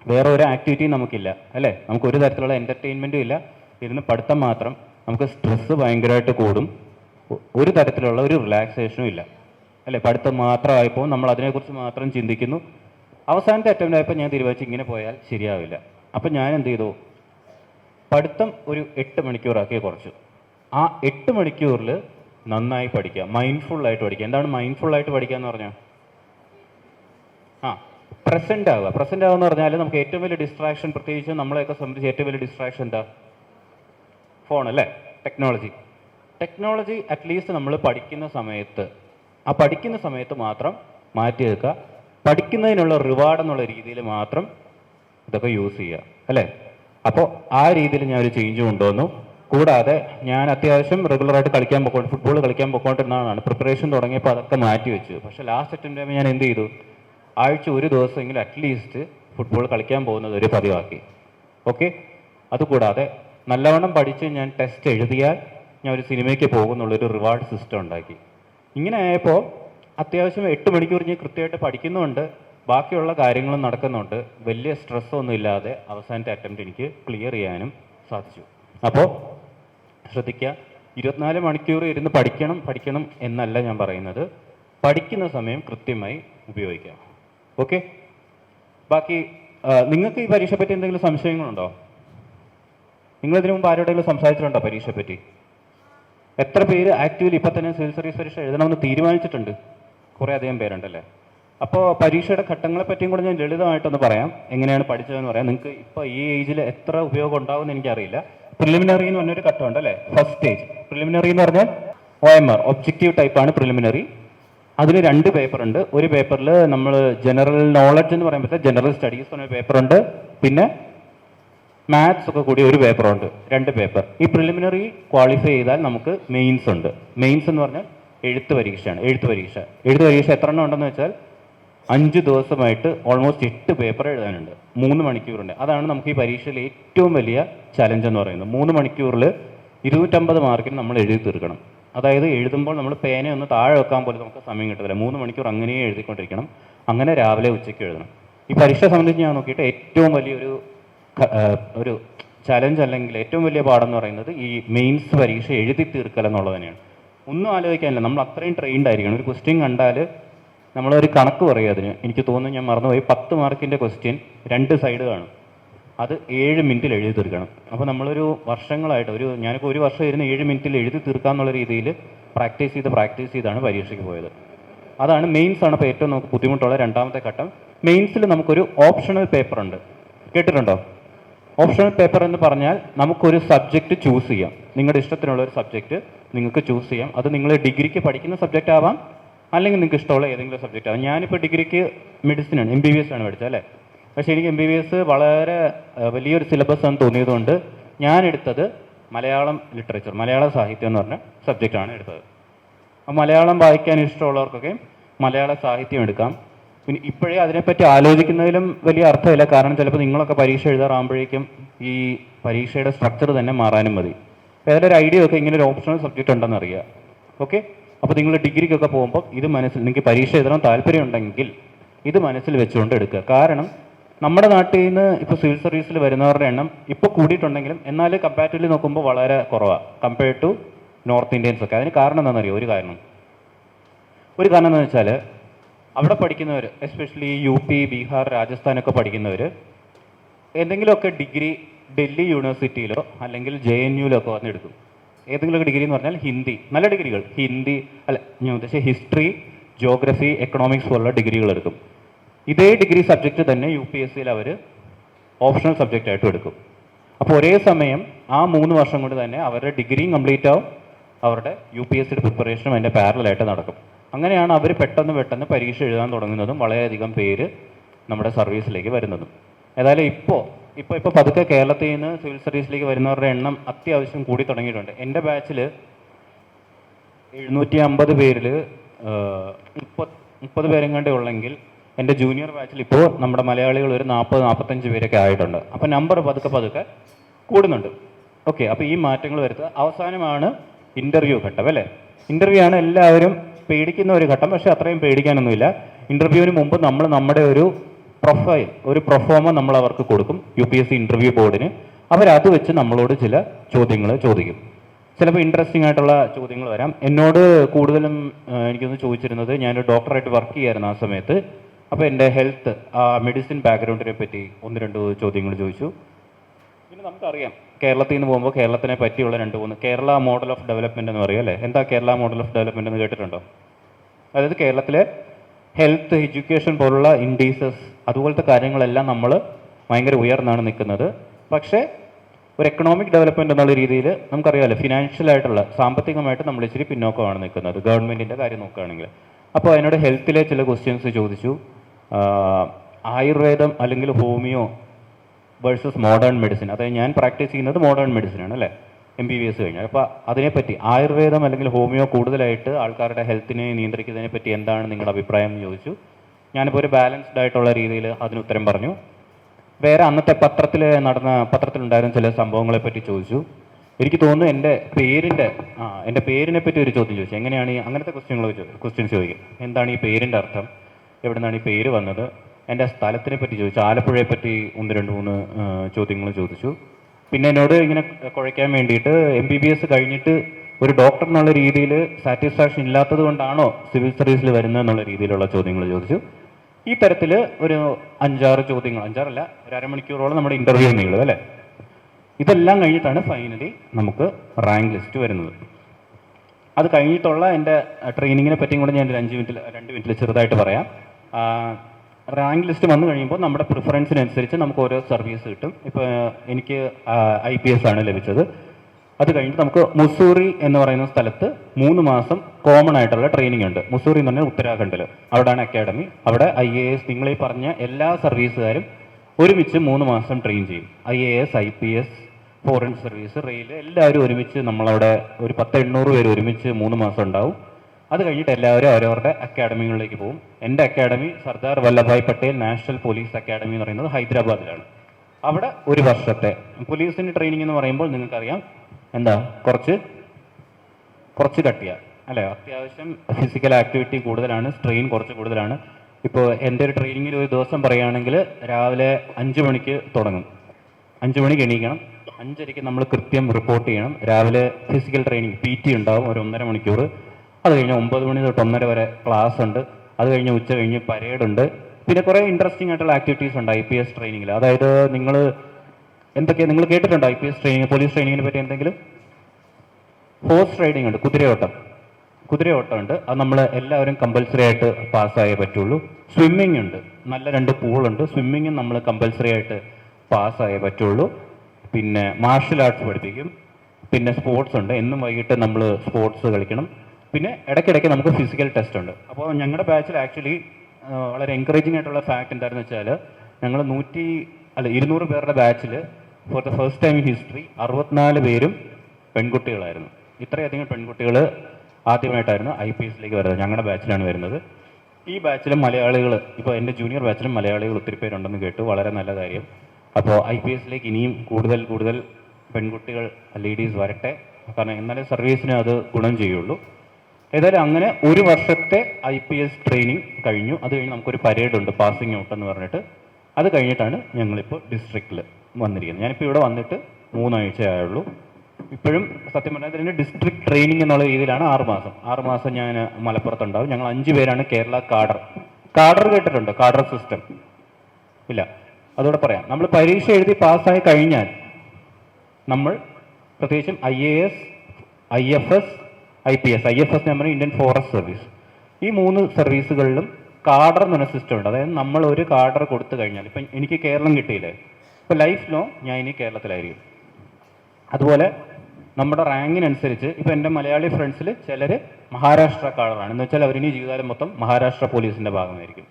വേറെ ഒരു ആക്ടിവിറ്റിയും നമുക്കില്ല അല്ലേ? നമുക്ക് ഒരു തരത്തിലുള്ള എന്റർടൈൻമെന്റും ഇല്ല. ഇരുന്ന് പഠിത്തം മാത്രം. നമുക്ക് സ്ട്രെസ്സ് ഭയങ്കരമായിട്ട് കൂടും. ഒരു തരത്തിലുള്ള ഒരു റിലാക്സേഷനും ഇല്ല. അല്ലേ? പഠിത്തം മാത്രമായപ്പോൾ നമ്മൾ അതിനെക്കുറിച്ച് മാത്രം ചിന്തിക്കുന്നു. അവസാനത്തെ അറ്റംപ്റ്റ് ആയപ്പോൾ ഞാൻ തീരുമാനിച്ചു ഇങ്ങനെ പോയാൽ ശരിയാവില്ല. അപ്പം ഞാൻ എന്ത് ചെയ്തു? പഠിത്തം ഒരു എട്ട് മണിക്കൂറാക്കി കുറച്ചു. ആ എട്ട് മണിക്കൂറിൽ നന്നായി പഠിക്കുക. മൈൻഡ്ഫുൾ ആയിട്ട് പഠിക്കുക. എന്താണ് മൈൻഡ്ഫുൾ ആയിട്ട് പഠിക്കുക എന്ന് പറഞ്ഞാൽ? ആ പ്രസന്റ് ആവുക. പ്രസന്റ് ആവുക എന്ന് പറഞ്ഞാൽ നമുക്ക് ഏറ്റവും വലിയ ഡിസ്ട്രാക്ഷൻ പ്രത്യേകിച്ച് നമ്മളെയൊക്കെ സംബന്ധിച്ച് ഏറ്റവും വലിയ ഡിസ്ട്രാക്ഷൻ എന്താ? ഫോൺ അല്ലേ? ടെക്നോളജി ടെക്നോളജി അറ്റ്ലീസ്റ്റ് നമ്മൾ പഠിക്കുന്ന സമയത്ത് ആ പഠിക്കുന്ന സമയത്ത് മാത്രം മാറ്റി വെക്കുക. പഠിക്കുന്നതിനുള്ള റിവാർഡ് എന്നുള്ള രീതിയിൽ മാത്രം ഇതൊക്കെ യൂസ് ചെയ്യുക അല്ലേ? അപ്പോൾ ആ രീതിയിൽ ഞാൻ ഒരു ചേഞ്ച് കൊണ്ടുവന്നു. കൂടാതെ ഞാൻ അത്യാവശ്യം റെഗുലറായിട്ട് കളിക്കാൻ പോയിക്കൊണ്ട് ഫുട്ബോൾ കളിക്കാൻ പോയിക്കൊണ്ടിരുന്നതാണ് പ്രിപ്പറേഷൻ തുടങ്ങിയപ്പോൾ അതൊക്കെ മാറ്റി വെച്ചു. പക്ഷെ ലാസ്റ്റ് അറ്റംപ്റ്റ് ഞാൻ എന്ത് ചെയ്തു? ആഴ്ച ഒരു ദിവസമെങ്കിലും അറ്റ്ലീസ്റ്റ് ഫുട്ബോൾ കളിക്കാൻ പോകുന്നത് ഒരു പതിവാക്കി. ഓക്കെ അതുകൂടാതെ നല്ലവണ്ണം പഠിച്ച് ഞാൻ ടെസ്റ്റ് എഴുതിയാൽ ഞാൻ ഒരു സിനിമയ്ക്ക് പോകുന്നുള്ളൊരു റിവാർഡ് സിസ്റ്റം ഉണ്ടാക്കി. ഇങ്ങനെ ആയപ്പോൾ അത്യാവശ്യം എട്ട് മണിക്കൂർ ഞാൻ കൃത്യമായിട്ട് പഠിക്കുന്നുണ്ട് ബാക്കിയുള്ള കാര്യങ്ങളും നടക്കുന്നുണ്ട്. വലിയ സ്ട്രെസ്സൊന്നും ഇല്ലാതെ അവസാനത്തെ അറ്റംപ്റ്റ് എനിക്ക് ക്ലിയർ ചെയ്യാനും സാധിച്ചു. അപ്പോൾ ശ്രദ്ധിക്കുക ഇരുപത്തിനാല് മണിക്കൂർ ഇരുന്ന് പഠിക്കണം പഠിക്കണം എന്നല്ല ഞാൻ പറയുന്നത്. പഠിക്കുന്ന സമയം കൃത്യമായി ഉപയോഗിക്കാം. ഓക്കെ ബാക്കി നിങ്ങൾക്ക് ഈ പരീക്ഷയെ പറ്റി എന്തെങ്കിലും സംശയങ്ങളുണ്ടോ? നിങ്ങൾ ഇതിനു മുമ്പ് ആരോടെങ്കിലും സംസാരിച്ചിട്ടുണ്ടോ പരീക്ഷയെ പറ്റി എത്ര പേര് ആക്റ്റീവ്ലി ഇപ്പം തന്നെ സിവിൽ സർവീസ് പരീക്ഷ എഴുതണമെന്ന് തീരുമാനിച്ചിട്ടുണ്ട്? കുറേ അധികം പേരുണ്ടല്ലേ? അപ്പോൾ പരീക്ഷയുടെ ഘട്ടങ്ങളെ പറ്റിയും കൂടെ ഞാൻ ലളിതമായിട്ടൊന്ന് പറയാം. എങ്ങനെയാണ് പഠിച്ചതെന്ന് പറയാം. നിങ്ങൾക്ക് ഇപ്പോൾ ഈ ഏജിൽ എത്ര ഉപയോഗം ഉണ്ടാവുമെന്ന് എനിക്കറിയില്ല. പ്രിലിമിനറി എന്ന് പറഞ്ഞൊരു ഘട്ടമുണ്ട് അല്ലേ? ഫസ്റ്റ് സ്റ്റേജ് പ്രിലിമിനറി എന്ന് പറഞ്ഞാൽ ഒ എം ആർ ഒബ്ജക്റ്റീവ് ടൈപ്പാണ് പ്രിലിമിനറി അതിൽ രണ്ട് പേപ്പർ ഉണ്ട്. ഒരു പേപ്പറിൽ നമ്മൾ ജനറൽ നോളജ് എന്ന് പറയുമ്പോൾ ജനറൽ സ്റ്റഡീസ് പറഞ്ഞ പേപ്പറുണ്ട് പിന്നെ മാത്സ് ഒക്കെ കൂടി ഒരു പേപ്പറുണ്ട് രണ്ട് പേപ്പർ ഈ പ്രിലിമിനറി ക്വാളിഫൈ ചെയ്താൽ നമുക്ക് മെയിൻസ് ഉണ്ട്. മെയിൻസ് എന്ന് പറഞ്ഞാൽ എഴുത്ത് പരീക്ഷയാണ് എഴുത്ത് പരീക്ഷ. എഴുത്ത് പരീക്ഷ എത്ര എണ്ണം ഉണ്ടെന്ന് വെച്ചാൽ അഞ്ച് ദിവസമായിട്ട് ഓൾമോസ്റ്റ് എട്ട് പേപ്പർ എഴുതാനുണ്ട്. മൂന്ന് മണിക്കൂറുണ്ട്. അതാണ് നമുക്ക് ഈ പരീക്ഷയിൽ ഏറ്റവും വലിയ ചലഞ്ച് എന്ന് പറയുന്നത്. മൂന്ന് മണിക്കൂറിൽ ഇരുന്നൂറ്റമ്പത് മാർക്കിന് നമ്മൾ എഴുതി തീർക്കണം. അതായത് എഴുതുമ്പോൾ നമ്മൾ പേന ഒന്ന് താഴെ വെക്കാൻ പോലും നമുക്ക് സമയം കിട്ടത്തില്ല. മൂന്ന് മണിക്കൂർ അങ്ങനെ എഴുതിക്കൊണ്ടിരിക്കണം. അങ്ങനെ രാവിലെ ഉച്ചയ്ക്ക് എഴുതണം. ഈ പരീക്ഷ സംബന്ധിച്ച് ഞാൻ നോക്കിയിട്ട് ഏറ്റവും വലിയൊരു ഒരു ചലഞ്ച് അല്ലെങ്കിൽ ഏറ്റവും വലിയ പാഠം എന്ന് പറയുന്നത് ഈ മെയിൻസ് പരീക്ഷ എഴുതി തീർക്കൽ എന്നുള്ളത് തന്നെയാണ്. ഒന്നും ആലോചിക്കാനില്ല. നമ്മൾ അത്രയും ട്രെയിൻഡ് ആയിരിക്കണം. ഒരു ക്വസ്റ്റ്യൻ കണ്ടാൽ നമ്മളൊരു കണക്ക് പറയും അതിന്. എനിക്ക് തോന്നുന്നു ഞാൻ മറന്നുപോയി. പത്ത് മാർക്കിന്റെ ക്വസ്റ്റ്യൻ രണ്ട് സൈഡ് കാണും. അത് ഏഴ് മിനിറ്റിൽ എഴുതി തീർക്കണം. അപ്പോൾ നമ്മളൊരു വർഷങ്ങളായിട്ട് ഒരു ഞാനിപ്പോൾ ഒരു വർഷം ഇരുന്ന് ഏഴ് മിനിറ്റിൽ എഴുതി തീർക്കാന്നുള്ള രീതിയിൽ പ്രാക്ടീസ് ചെയ്ത് പ്രാക്ടീസ് ചെയ്താണ് പരീക്ഷയ്ക്ക് പോയത്. അതാണ് മെയിൻസ് ആണ് ഇപ്പോൾ ഏറ്റവും നമുക്ക് ബുദ്ധിമുട്ടുള്ള രണ്ടാമത്തെ ഘട്ടം. മെയിൻസിൽ നമുക്കൊരു ഓപ്ഷണൽ പേപ്പർ ഉണ്ട്. കേട്ടിട്ടുണ്ടോ? ഓപ്ഷണൽ പേപ്പർ എന്ന് പറഞ്ഞാൽ നമുക്കൊരു സബ്ജക്റ്റ് ചൂസ് ചെയ്യാം. നിങ്ങളുടെ ഇഷ്ടത്തിനുള്ള ഒരു സബ്ജക്റ്റ് നിങ്ങൾക്ക് ചൂസ് ചെയ്യാം. അത് നിങ്ങൾ ഡിഗ്രിക്ക് പഠിക്കുന്ന സബ്ജക്റ്റ് ആവാം അല്ലെങ്കിൽ നിങ്ങൾക്ക് ഇഷ്ടമുള്ള ഏതെങ്കിലും സബ്ജക്റ്റ് ആവാം. ഞാനിപ്പോൾ ഡിഗ്രിക്ക് മെഡിസിൻ ആണ് എം ബി ബി എസ് ആണ് പഠിച്ചത് അല്ലേ? പക്ഷേ എനിക്ക് എം ബി ബി എസ് വളരെ വലിയൊരു സിലബസ് എന്ന് തോന്നിയതുകൊണ്ട് ഞാൻ എടുത്തത് മലയാളം ലിറ്ററേച്ചർ മലയാള സാഹിത്യം എന്ന് പറഞ്ഞ സബ്ജക്റ്റാണ് എടുത്തത്. മലയാളം വായിക്കാൻ ഇഷ്ടമുള്ളവർക്കൊക്കെ മലയാള സാഹിത്യം എടുക്കാം. പിന്നെ ഇപ്പോഴേ അതിനെപ്പറ്റി ആലോചിക്കുന്നതിലും വലിയ അർത്ഥമില്ല. കാരണം ചിലപ്പോൾ നിങ്ങളൊക്കെ പരീക്ഷ എഴുതാറാകുമ്പോഴേക്കും ഈ പരീക്ഷയുടെ സ്ട്രക്ചർ തന്നെ മാറാനും മതി. ഏതൊരു ഐഡിയ ഒക്കെ ഇങ്ങനെ ഒരു ഓപ്ഷണൽ സബ്ജക്റ്റ് ഉണ്ടെന്ന് അറിയുക. ഓക്കെ അപ്പോൾ നിങ്ങൾ ഡിഗ്രിക്കൊക്കെ പോകുമ്പോൾ ഇത് മനസ്സിൽ നിങ്ങൾക്ക് പരീക്ഷ എഴുതണം താല്പര്യം ഉണ്ടെങ്കിൽ ഇത് മനസ്സിൽ വെച്ചുകൊണ്ട് എടുക്കുക. കാരണം നമ്മുടെ നാട്ടിൽ നിന്ന് ഇപ്പോൾ സിവിൽ സർവീസിൽ വരുന്നവരുടെ എണ്ണം ഇപ്പോൾ കൂടിയിട്ടുണ്ടെങ്കിലും എന്നാൽ കമ്പാരിറ്റീവ്ലി നോക്കുമ്പോൾ വളരെ കുറവാണ് കമ്പയർഡ് ടു നോർത്ത് ഇന്ത്യൻസ് ഒക്കെ. അതിന് കാരണം എന്താണെന്നറിയോ? ഒരു കാരണം. ഒരു കാരണം എന്താണെന്ന് വെച്ചാൽ അവിടെ പഠിക്കുന്നവർ എസ്പെഷ്യലി യു പി ബീഹാർ രാജസ്ഥാനൊക്കെ പഠിക്കുന്നവർ എന്തെങ്കിലുമൊക്കെ ഡിഗ്രി ഡൽഹി യൂണിവേഴ്സിറ്റിയിലോ അല്ലെങ്കിൽ ജെ എൻ യുയിലോ ഒക്കെ വന്നെടുക്കും. ഏതെങ്കിലുമൊക്കെ ഡിഗ്രി എന്ന് പറഞ്ഞാൽ ഹിന്ദി നല്ല ഡിഗ്രികൾ. ഹിന്ദി അല്ല ഞാൻ ഉദ്ദേശിച്ച ഹിസ്റ്ററി ജോഗ്രഫി എക്കണോമിക്സ് പോലുള്ള ഡിഗ്രികൾ എടുക്കും. ഇതേ ഡിഗ്രി സബ്ജക്റ്റ് തന്നെ യു പി എസ് സിയിൽ അവർ ഓപ്ഷണൽ സബ്ജക്റ്റ് ആയിട്ടും എടുക്കും. അപ്പോൾ ഒരേ സമയം ആ മൂന്ന് വർഷം കൊണ്ട് തന്നെ അവരുടെ ഡിഗ്രിയും കംപ്ലീറ്റ് ആവും. അവരുടെ യു പി എസ് സിയുടെ പ്രിപ്പറേഷനും അതിന്റെ പാരലായിട്ട് നടക്കും. അങ്ങനെയാണ് അവർ പെട്ടെന്ന് പെട്ടെന്ന് പരീക്ഷ എഴുതാൻ തുടങ്ങുന്നതും വളരെയധികം പേര് നമ്മുടെ സർവീസിലേക്ക് വരുന്നതും. ഏതായാലും ഇപ്പോൾ ഇപ്പോൾ ഇപ്പോൾ പതുക്കെ കേരളത്തിൽ നിന്ന് സിവിൽ സർവീസിലേക്ക് വരുന്നവരുടെ എണ്ണം അത്യാവശ്യം കൂടി തുടങ്ങിയിട്ടുണ്ട്. എന്റെ ബാച്ചിൽ എഴുന്നൂറ്റി അമ്പത് പേരിൽ മുപ്പത് മുപ്പത് പേരും കണ്ടേ ഉള്ളെങ്കിൽ എന്റെ ജൂനിയർ ബാച്ചിൽ ഇപ്പോൾ നമ്മുടെ മലയാളികൾ ഒരു നാൽപ്പത് നാൽപ്പത്തഞ്ച് പേരൊക്കെ ആയിട്ടുണ്ട്. അപ്പോൾ നമ്പർ പതുക്കെ പതുക്കെ കൂടുന്നുണ്ട്. ഓക്കെ അപ്പോൾ ഈ മാറ്റങ്ങൾ വരുത്തുക. അവസാനമാണ് ഇന്റർവ്യൂ ഘട്ടം അല്ലേ? ഇന്റർവ്യൂ ആണ് എല്ലാവരും പേടിക്കുന്ന ഒരു ഘട്ടം. പക്ഷേ അത്രയും പേടിക്കാനൊന്നുമില്ല. ഇന്റർവ്യൂവിന് മുമ്പ് നമ്മൾ നമ്മുടെ ഒരു പ്രൊഫൈൽ ഒരു പ്രൊഫോമ നമ്മൾ അവർക്ക് കൊടുക്കും U P S C interview ബോർഡിന് അവരത് വെച്ച് നമ്മളോട് ചില ചോദ്യങ്ങൾ ചോദിക്കും. ചിലപ്പോൾ ഇൻട്രസ്റ്റിംഗ് ആയിട്ടുള്ള ചോദ്യങ്ങൾ വരാം. എന്നോട് കൂടുതലും എനിക്കൊന്ന് ചോദിച്ചിരുന്നത് ഞാനൊരു ഡോക്ടറായിട്ട് വർക്ക് ചെയ്യായിരുന്നു ആ സമയത്ത്. അപ്പോൾ എന്റെ ഹെൽത്ത് ആ മെഡിസിൻ ബാക്ക്ഗ്രൗണ്ടിനെ പറ്റി ഒന്ന് രണ്ട് ചോദ്യങ്ങൾ ചോദിച്ചു. പിന്നെ നമുക്കറിയാം. കേരളത്തിൽ നിന്ന് പോകുമ്പോൾ കേരളത്തിനെ പറ്റിയുള്ള രണ്ട് മൂന്ന് കേരള മോഡൽ ഓഫ് ഡെവലപ്മെന്റ് എന്ന് പറയും അല്ലേ? എന്താ കേരള മോഡൽ ഓഫ് ഡെവലപ്മെന്റ് എന്ന് കേട്ടിട്ടുണ്ടോ? അതായത് കേരളത്തിലെ ഹെൽത്ത് എഡ്യൂക്കേഷൻ പോലുള്ള ഇൻഡീസസ് അതുപോലത്തെ കാര്യങ്ങളെല്ലാം നമ്മൾ ഭയങ്കര ഉയർന്നാണ് നിൽക്കുന്നത്. പക്ഷേ ഒരു എക്കണോമിക് ഡെവലപ്മെന്റ് എന്നുള്ള രീതിയിൽ നമുക്കറിയാമല്ലോ ഫിനാൻഷ്യലായിട്ടുള്ള സാമ്പത്തികമായിട്ട് നമ്മൾ ഇച്ചിരി പിന്നോക്കമാണ് നിൽക്കുന്നത്. ഗവൺമെന്റിന്റെ കാര്യം നോക്കുകയാണെങ്കിൽ അപ്പോൾ അതിനോട് ഹെൽത്തിലെ ചില ക്വസ്റ്റ്യൻസ് ചോദിച്ചു. ആയുർവേദം അല്ലെങ്കിൽ ഹോമിയോ വേഴ്സസ് മോഡേൺ മെഡിസിൻ അതായത് ഞാൻ പ്രാക്ടീസ് ചെയ്യുന്നത് മോഡേൺ മെഡിസിൻ ആണ് അല്ലേ? എം ബി ബി എസ് കഴിഞ്ഞാൽ അപ്പോൾ അതിനെപ്പറ്റി ആയുർവേദം അല്ലെങ്കിൽ ഹോമിയോ കൂടുതലായിട്ട് ആൾക്കാരുടെ ഹെൽത്തിനെ നിയന്ത്രിക്കുന്നതിനെ പറ്റി എന്താണ് നിങ്ങളുടെ അഭിപ്രായം എന്ന് ചോദിച്ചു. ഞാനിപ്പോൾ ഒരു ബാലൻസ്ഡ് ആയിട്ടുള്ള രീതിയിൽ അതിന് ഉത്തരം പറഞ്ഞു. വേറെ അന്നത്തെ പത്രത്തിൽ നടന്ന പത്രത്തിലുണ്ടായിരുന്ന ചില സംഭവങ്ങളെ പറ്റി ചോദിച്ചു. എനിക്ക് തോന്നുന്നു എന്റെ പേരിന്റെ ആ എന്റെ പേരിനെ പറ്റി ഒരു ചോദ്യം ചോദിച്ചു. എങ്ങനെയാണ് ഈ അങ്ങനത്തെ ക്വസ്റ്റ്യങ്ങൾ ക്വസ്റ്റ്യൻസ് ചോദിക്കും എന്താണ് ഈ പേരിന്റെ അർത്ഥം? എവിടെ നിന്നാണ് ഈ പേര് വന്നത്? എന്റെ സ്ഥലത്തിനെ പറ്റി ചോദിച്ചു. ആലപ്പുഴയെ പറ്റി ഒന്ന് രണ്ട് മൂന്ന് ചോദ്യങ്ങൾ ചോദിച്ചു. പിന്നെ എന്നോട് ഇങ്ങനെ കുഴയ്ക്കാൻ വേണ്ടിയിട്ട് എം ബി ബി എസ് കഴിഞ്ഞിട്ട് ഒരു ഡോക്ടർ എന്നുള്ള രീതിയിൽ സാറ്റിസ്ഫാക്ഷൻ ഇല്ലാത്തത് കൊണ്ടാണോ സിവിൽ സർവീസിൽ വരുന്നത് എന്നുള്ള രീതിയിലുള്ള ചോദ്യങ്ങൾ ചോദിച്ചു. ഈ തരത്തിൽ ഒരു അഞ്ചാറ് ചോദ്യങ്ങൾ അഞ്ചാറല്ല ഒരു അരമണിക്കൂറോളം നമ്മുടെ ഇന്റർവ്യൂ നീളും അല്ലേ? ഇതെല്ലാം കഴിഞ്ഞിട്ടാണ് ഫൈനലി നമുക്ക് റാങ്ക് ലിസ്റ്റ് വരുന്നത്. അത് കഴിഞ്ഞിട്ടുള്ള എന്റെ ട്രെയിനിങ്ങിനെ പറ്റിയും കൂടെ ഞാൻ ഒരു അഞ്ച് മിനിറ്റിൽ രണ്ട് മിനിറ്റിൽ ചെറുതായിട്ട് പറയാം. റാങ്ക് ലിസ്റ്റ് വന്നു കഴിയുമ്പോൾ നമ്മുടെ പ്രിഫറൻസിനനുസരിച്ച് നമുക്ക് ഓരോ സർവീസ് കിട്ടും. ഇപ്പോൾ എനിക്ക് ഐ പി എസ് ആണ് ലഭിച്ചത്. അത് കഴിഞ്ഞിട്ട് നമുക്ക് മുസൂറി എന്ന് പറയുന്ന സ്ഥലത്ത് മൂന്ന് മാസം കോമൺ ആയിട്ടുള്ള ട്രെയിനിങ് ഉണ്ട്. മുസൂറി എന്ന് പറഞ്ഞാൽ ഉത്തരാഖണ്ഡിൽ അവിടെയാണ് അക്കാഡമി അവിടെ ഐ എ എസ് നിങ്ങൾ ഈ പറഞ്ഞ എല്ലാ സർവീസുകാരും ഒരുമിച്ച് മൂന്ന് മാസം ട്രെയിൻ ചെയ്യും. I A S I P S foreign service rail എല്ലാവരും ഒരുമിച്ച് നമ്മളവിടെ ഒരു പത്ത് എണ്ണൂറ് പേര് ഒരുമിച്ച് മൂന്ന് മാസം ഉണ്ടാവും. അത് കഴിഞ്ഞിട്ട് എല്ലാവരും അവരവരുടെ അക്കാഡമികളിലേക്ക് പോകും. എന്റെ academy Sardar Vallabhbhai Patel national police academy എന്ന് പറയുന്നത് ഹൈദരാബാദിലാണ്. അവിടെ ഒരു വർഷത്തെ പോലീസിന്റെ ട്രെയിനിങ് എന്ന് പറയുമ്പോൾ നിങ്ങൾക്കറിയാം എന്താ കുറച്ച് കുറച്ച് കട്ടിയ അല്ലേ? അത്യാവശ്യം ഫിസിക്കൽ ആക്ടിവിറ്റി കൂടുതലാണ് സ്ട്രെയിൻ കുറച്ച് കൂടുതലാണ്. ഇപ്പോൾ എന്റെ ഒരു ട്രെയിനിങ്ങിൽ ഒരു ദിവസം പറയുകയാണെങ്കിൽ രാവിലെ അഞ്ച് മണിക്ക് തുടങ്ങും. അഞ്ച് മണിക്ക് എണീക്കണം. അഞ്ചരയ്ക്ക് നമ്മൾ കൃത്യം റിപ്പോർട്ട് ചെയ്യണം. രാവിലെ ഫിസിക്കൽ ട്രെയിനിങ് പി ടി ഉണ്ടാവും ഒരു ഒന്നര മണിക്കൂർ അത് കഴിഞ്ഞ് ഒമ്പത് മണി തൊട്ട് ഒന്നര വരെ ക്ലാസ് ഉണ്ട്. അത് കഴിഞ്ഞ് ഉച്ച കഴിഞ്ഞ് പരേഡ് ഉണ്ട്. പിന്നെ കുറേ ഇൻട്രസ്റ്റിംഗ് ആയിട്ടുള്ള ആക്ടിവിറ്റീസ് ഉണ്ട് ഐ പി എസ് ട്രെയിനിങ്ങിൽ അതായത് നിങ്ങൾ എന്തൊക്കെയാണ് നിങ്ങൾ കേട്ടിട്ടുണ്ടോ I P S training police ട്രെയിനിങ്ങിനെ പറ്റി എന്തെങ്കിലും? ഹോഴ്സ് റൈഡിംഗ് ഉണ്ട് കുതിരയോട്ടം. കുതിരയോട്ടം ഉണ്ട്. അത് നമ്മൾ എല്ലാവരും കമ്പൽസറി ആയിട്ട് പാസ്സായേ പറ്റുള്ളൂ. സ്വിമ്മിംഗ് ഉണ്ട് നല്ല രണ്ട് പൂളുണ്ട് സ്വിമ്മിങ്ങും നമ്മൾ കമ്പൽസറി ആയിട്ട് പാസ്സായേ പറ്റുള്ളൂ. പിന്നെ മാർഷൽ ആർട്സ് പഠിപ്പിക്കും. പിന്നെ സ്പോർട്സ് ഉണ്ട്. എന്നും വൈകിട്ട് നമ്മൾ സ്പോർട്സ് കളിക്കണം. പിന്നെ ഇടയ്ക്കിടയ്ക്ക് നമുക്ക് ഫിസിക്കൽ ടെസ്റ്റ് ഉണ്ട്. അപ്പോൾ ഞങ്ങളുടെ ബാച്ചിൽ ആക്ച്വലി വളരെ എൻകറേജിംഗ് ആയിട്ടുള്ള ഫാക്ട് എന്താണെന്ന് വെച്ചാൽ ഞങ്ങൾ നൂറ്റി അല്ല ഇരുന്നൂറ് പേരുടെ ബാച്ചിൽ for the first time history അറുപത്തിനാല് പേരും പെൺകുട്ടികളായിരുന്നു. ഇത്രയധികം പെൺകുട്ടികൾ ആദ്യമായിട്ടായിരുന്നു ഐ പി എസിലേക്ക് വരുന്നത്. ഞങ്ങളുടെ ബാച്ചിലാണ് വരുന്നത്. ഈ ബാച്ചിലും മലയാളികൾ ഇപ്പോൾ എന്റെ ജൂനിയർ ബാച്ചിലും മലയാളികൾ ഒത്തിരി പേരുണ്ടെന്ന് കേട്ടു. വളരെ നല്ല കാര്യം. അപ്പോൾ ഐ പി എസിലേക്ക് ഇനിയും കൂടുതൽ കൂടുതൽ പെൺകുട്ടികൾ ലേഡീസ് വരട്ടെ. കാരണം എന്നാലേ സർവീസിന് അത് ഗുണം ചെയ്യുള്ളൂ. ഏതായാലും അങ്ങനെ ഒരു വർഷത്തെ ഐ പി എസ് ട്രെയിനിങ് കഴിഞ്ഞു. അത് കഴിഞ്ഞ് നമുക്കൊരു പരേഡ് ഉണ്ട് പാസിംഗ് ഔട്ട് എന്ന് പറഞ്ഞിട്ട്. അത് കഴിഞ്ഞിട്ടാണ് ഞങ്ങളിപ്പോൾ ഡിസ്ട്രിക്റ്റിൽ വന്നിരിക്കുന്നത്. ഞാനിപ്പോൾ ഇവിടെ വന്നിട്ട് മൂന്നാഴ്ച ആയുള്ളൂ ഇപ്പോഴും സത്യം പറഞ്ഞാൽ ഇതിന് ഡിസ്ട്രിക്ട് ട്രെയിനിങ് എന്നുള്ള രീതിയിലാണ് ആറ് മാസം ആറ് മാസം ഞാൻ മലപ്പുറത്തുണ്ടാവും. ഞങ്ങൾ അഞ്ച് പേരാണ് കേരള കാഡർ. കാഡർ കേട്ടിട്ടുണ്ട് കാഡർ സിസ്റ്റം ഇല്ല അതോടെ പറയാം. നമ്മൾ പരീക്ഷ എഴുതി പാസ്സായി കഴിഞ്ഞാൽ നമ്മൾ പ്രത്യേകിച്ചും I A S I F S I P S I F S പറഞ്ഞാൽ ഇന്ത്യൻ ഫോറസ്റ്റ് സർവീസ്. ഈ മൂന്ന് സർവീസുകളിലും കാർഡർ എന്ന് പറഞ്ഞ സിസ്റ്റം ഉണ്ട്. അതായത് നമ്മൾ ഒരു കാർഡർ കൊടുത്തു കഴിഞ്ഞാൽ ഇപ്പം എനിക്ക് കേരളം കിട്ടിയില്ലേ? ഇപ്പോൾ ലൈഫ് ലോ ഞാൻ ഇനി കേരളത്തിലായിരിക്കും. അതുപോലെ നമ്മുടെ റാങ്കിനനുസരിച്ച് ഇപ്പോൾ എന്റെ മലയാളി ഫ്രണ്ട്സിൽ ചിലർ മഹാരാഷ്ട്ര കാർഡറാണ്. എന്ന് വെച്ചാൽ അവരിനി ജീവിതകാലം മൊത്തം മഹാരാഷ്ട്ര പോലീസിന്റെ ഭാഗമായിരിക്കും.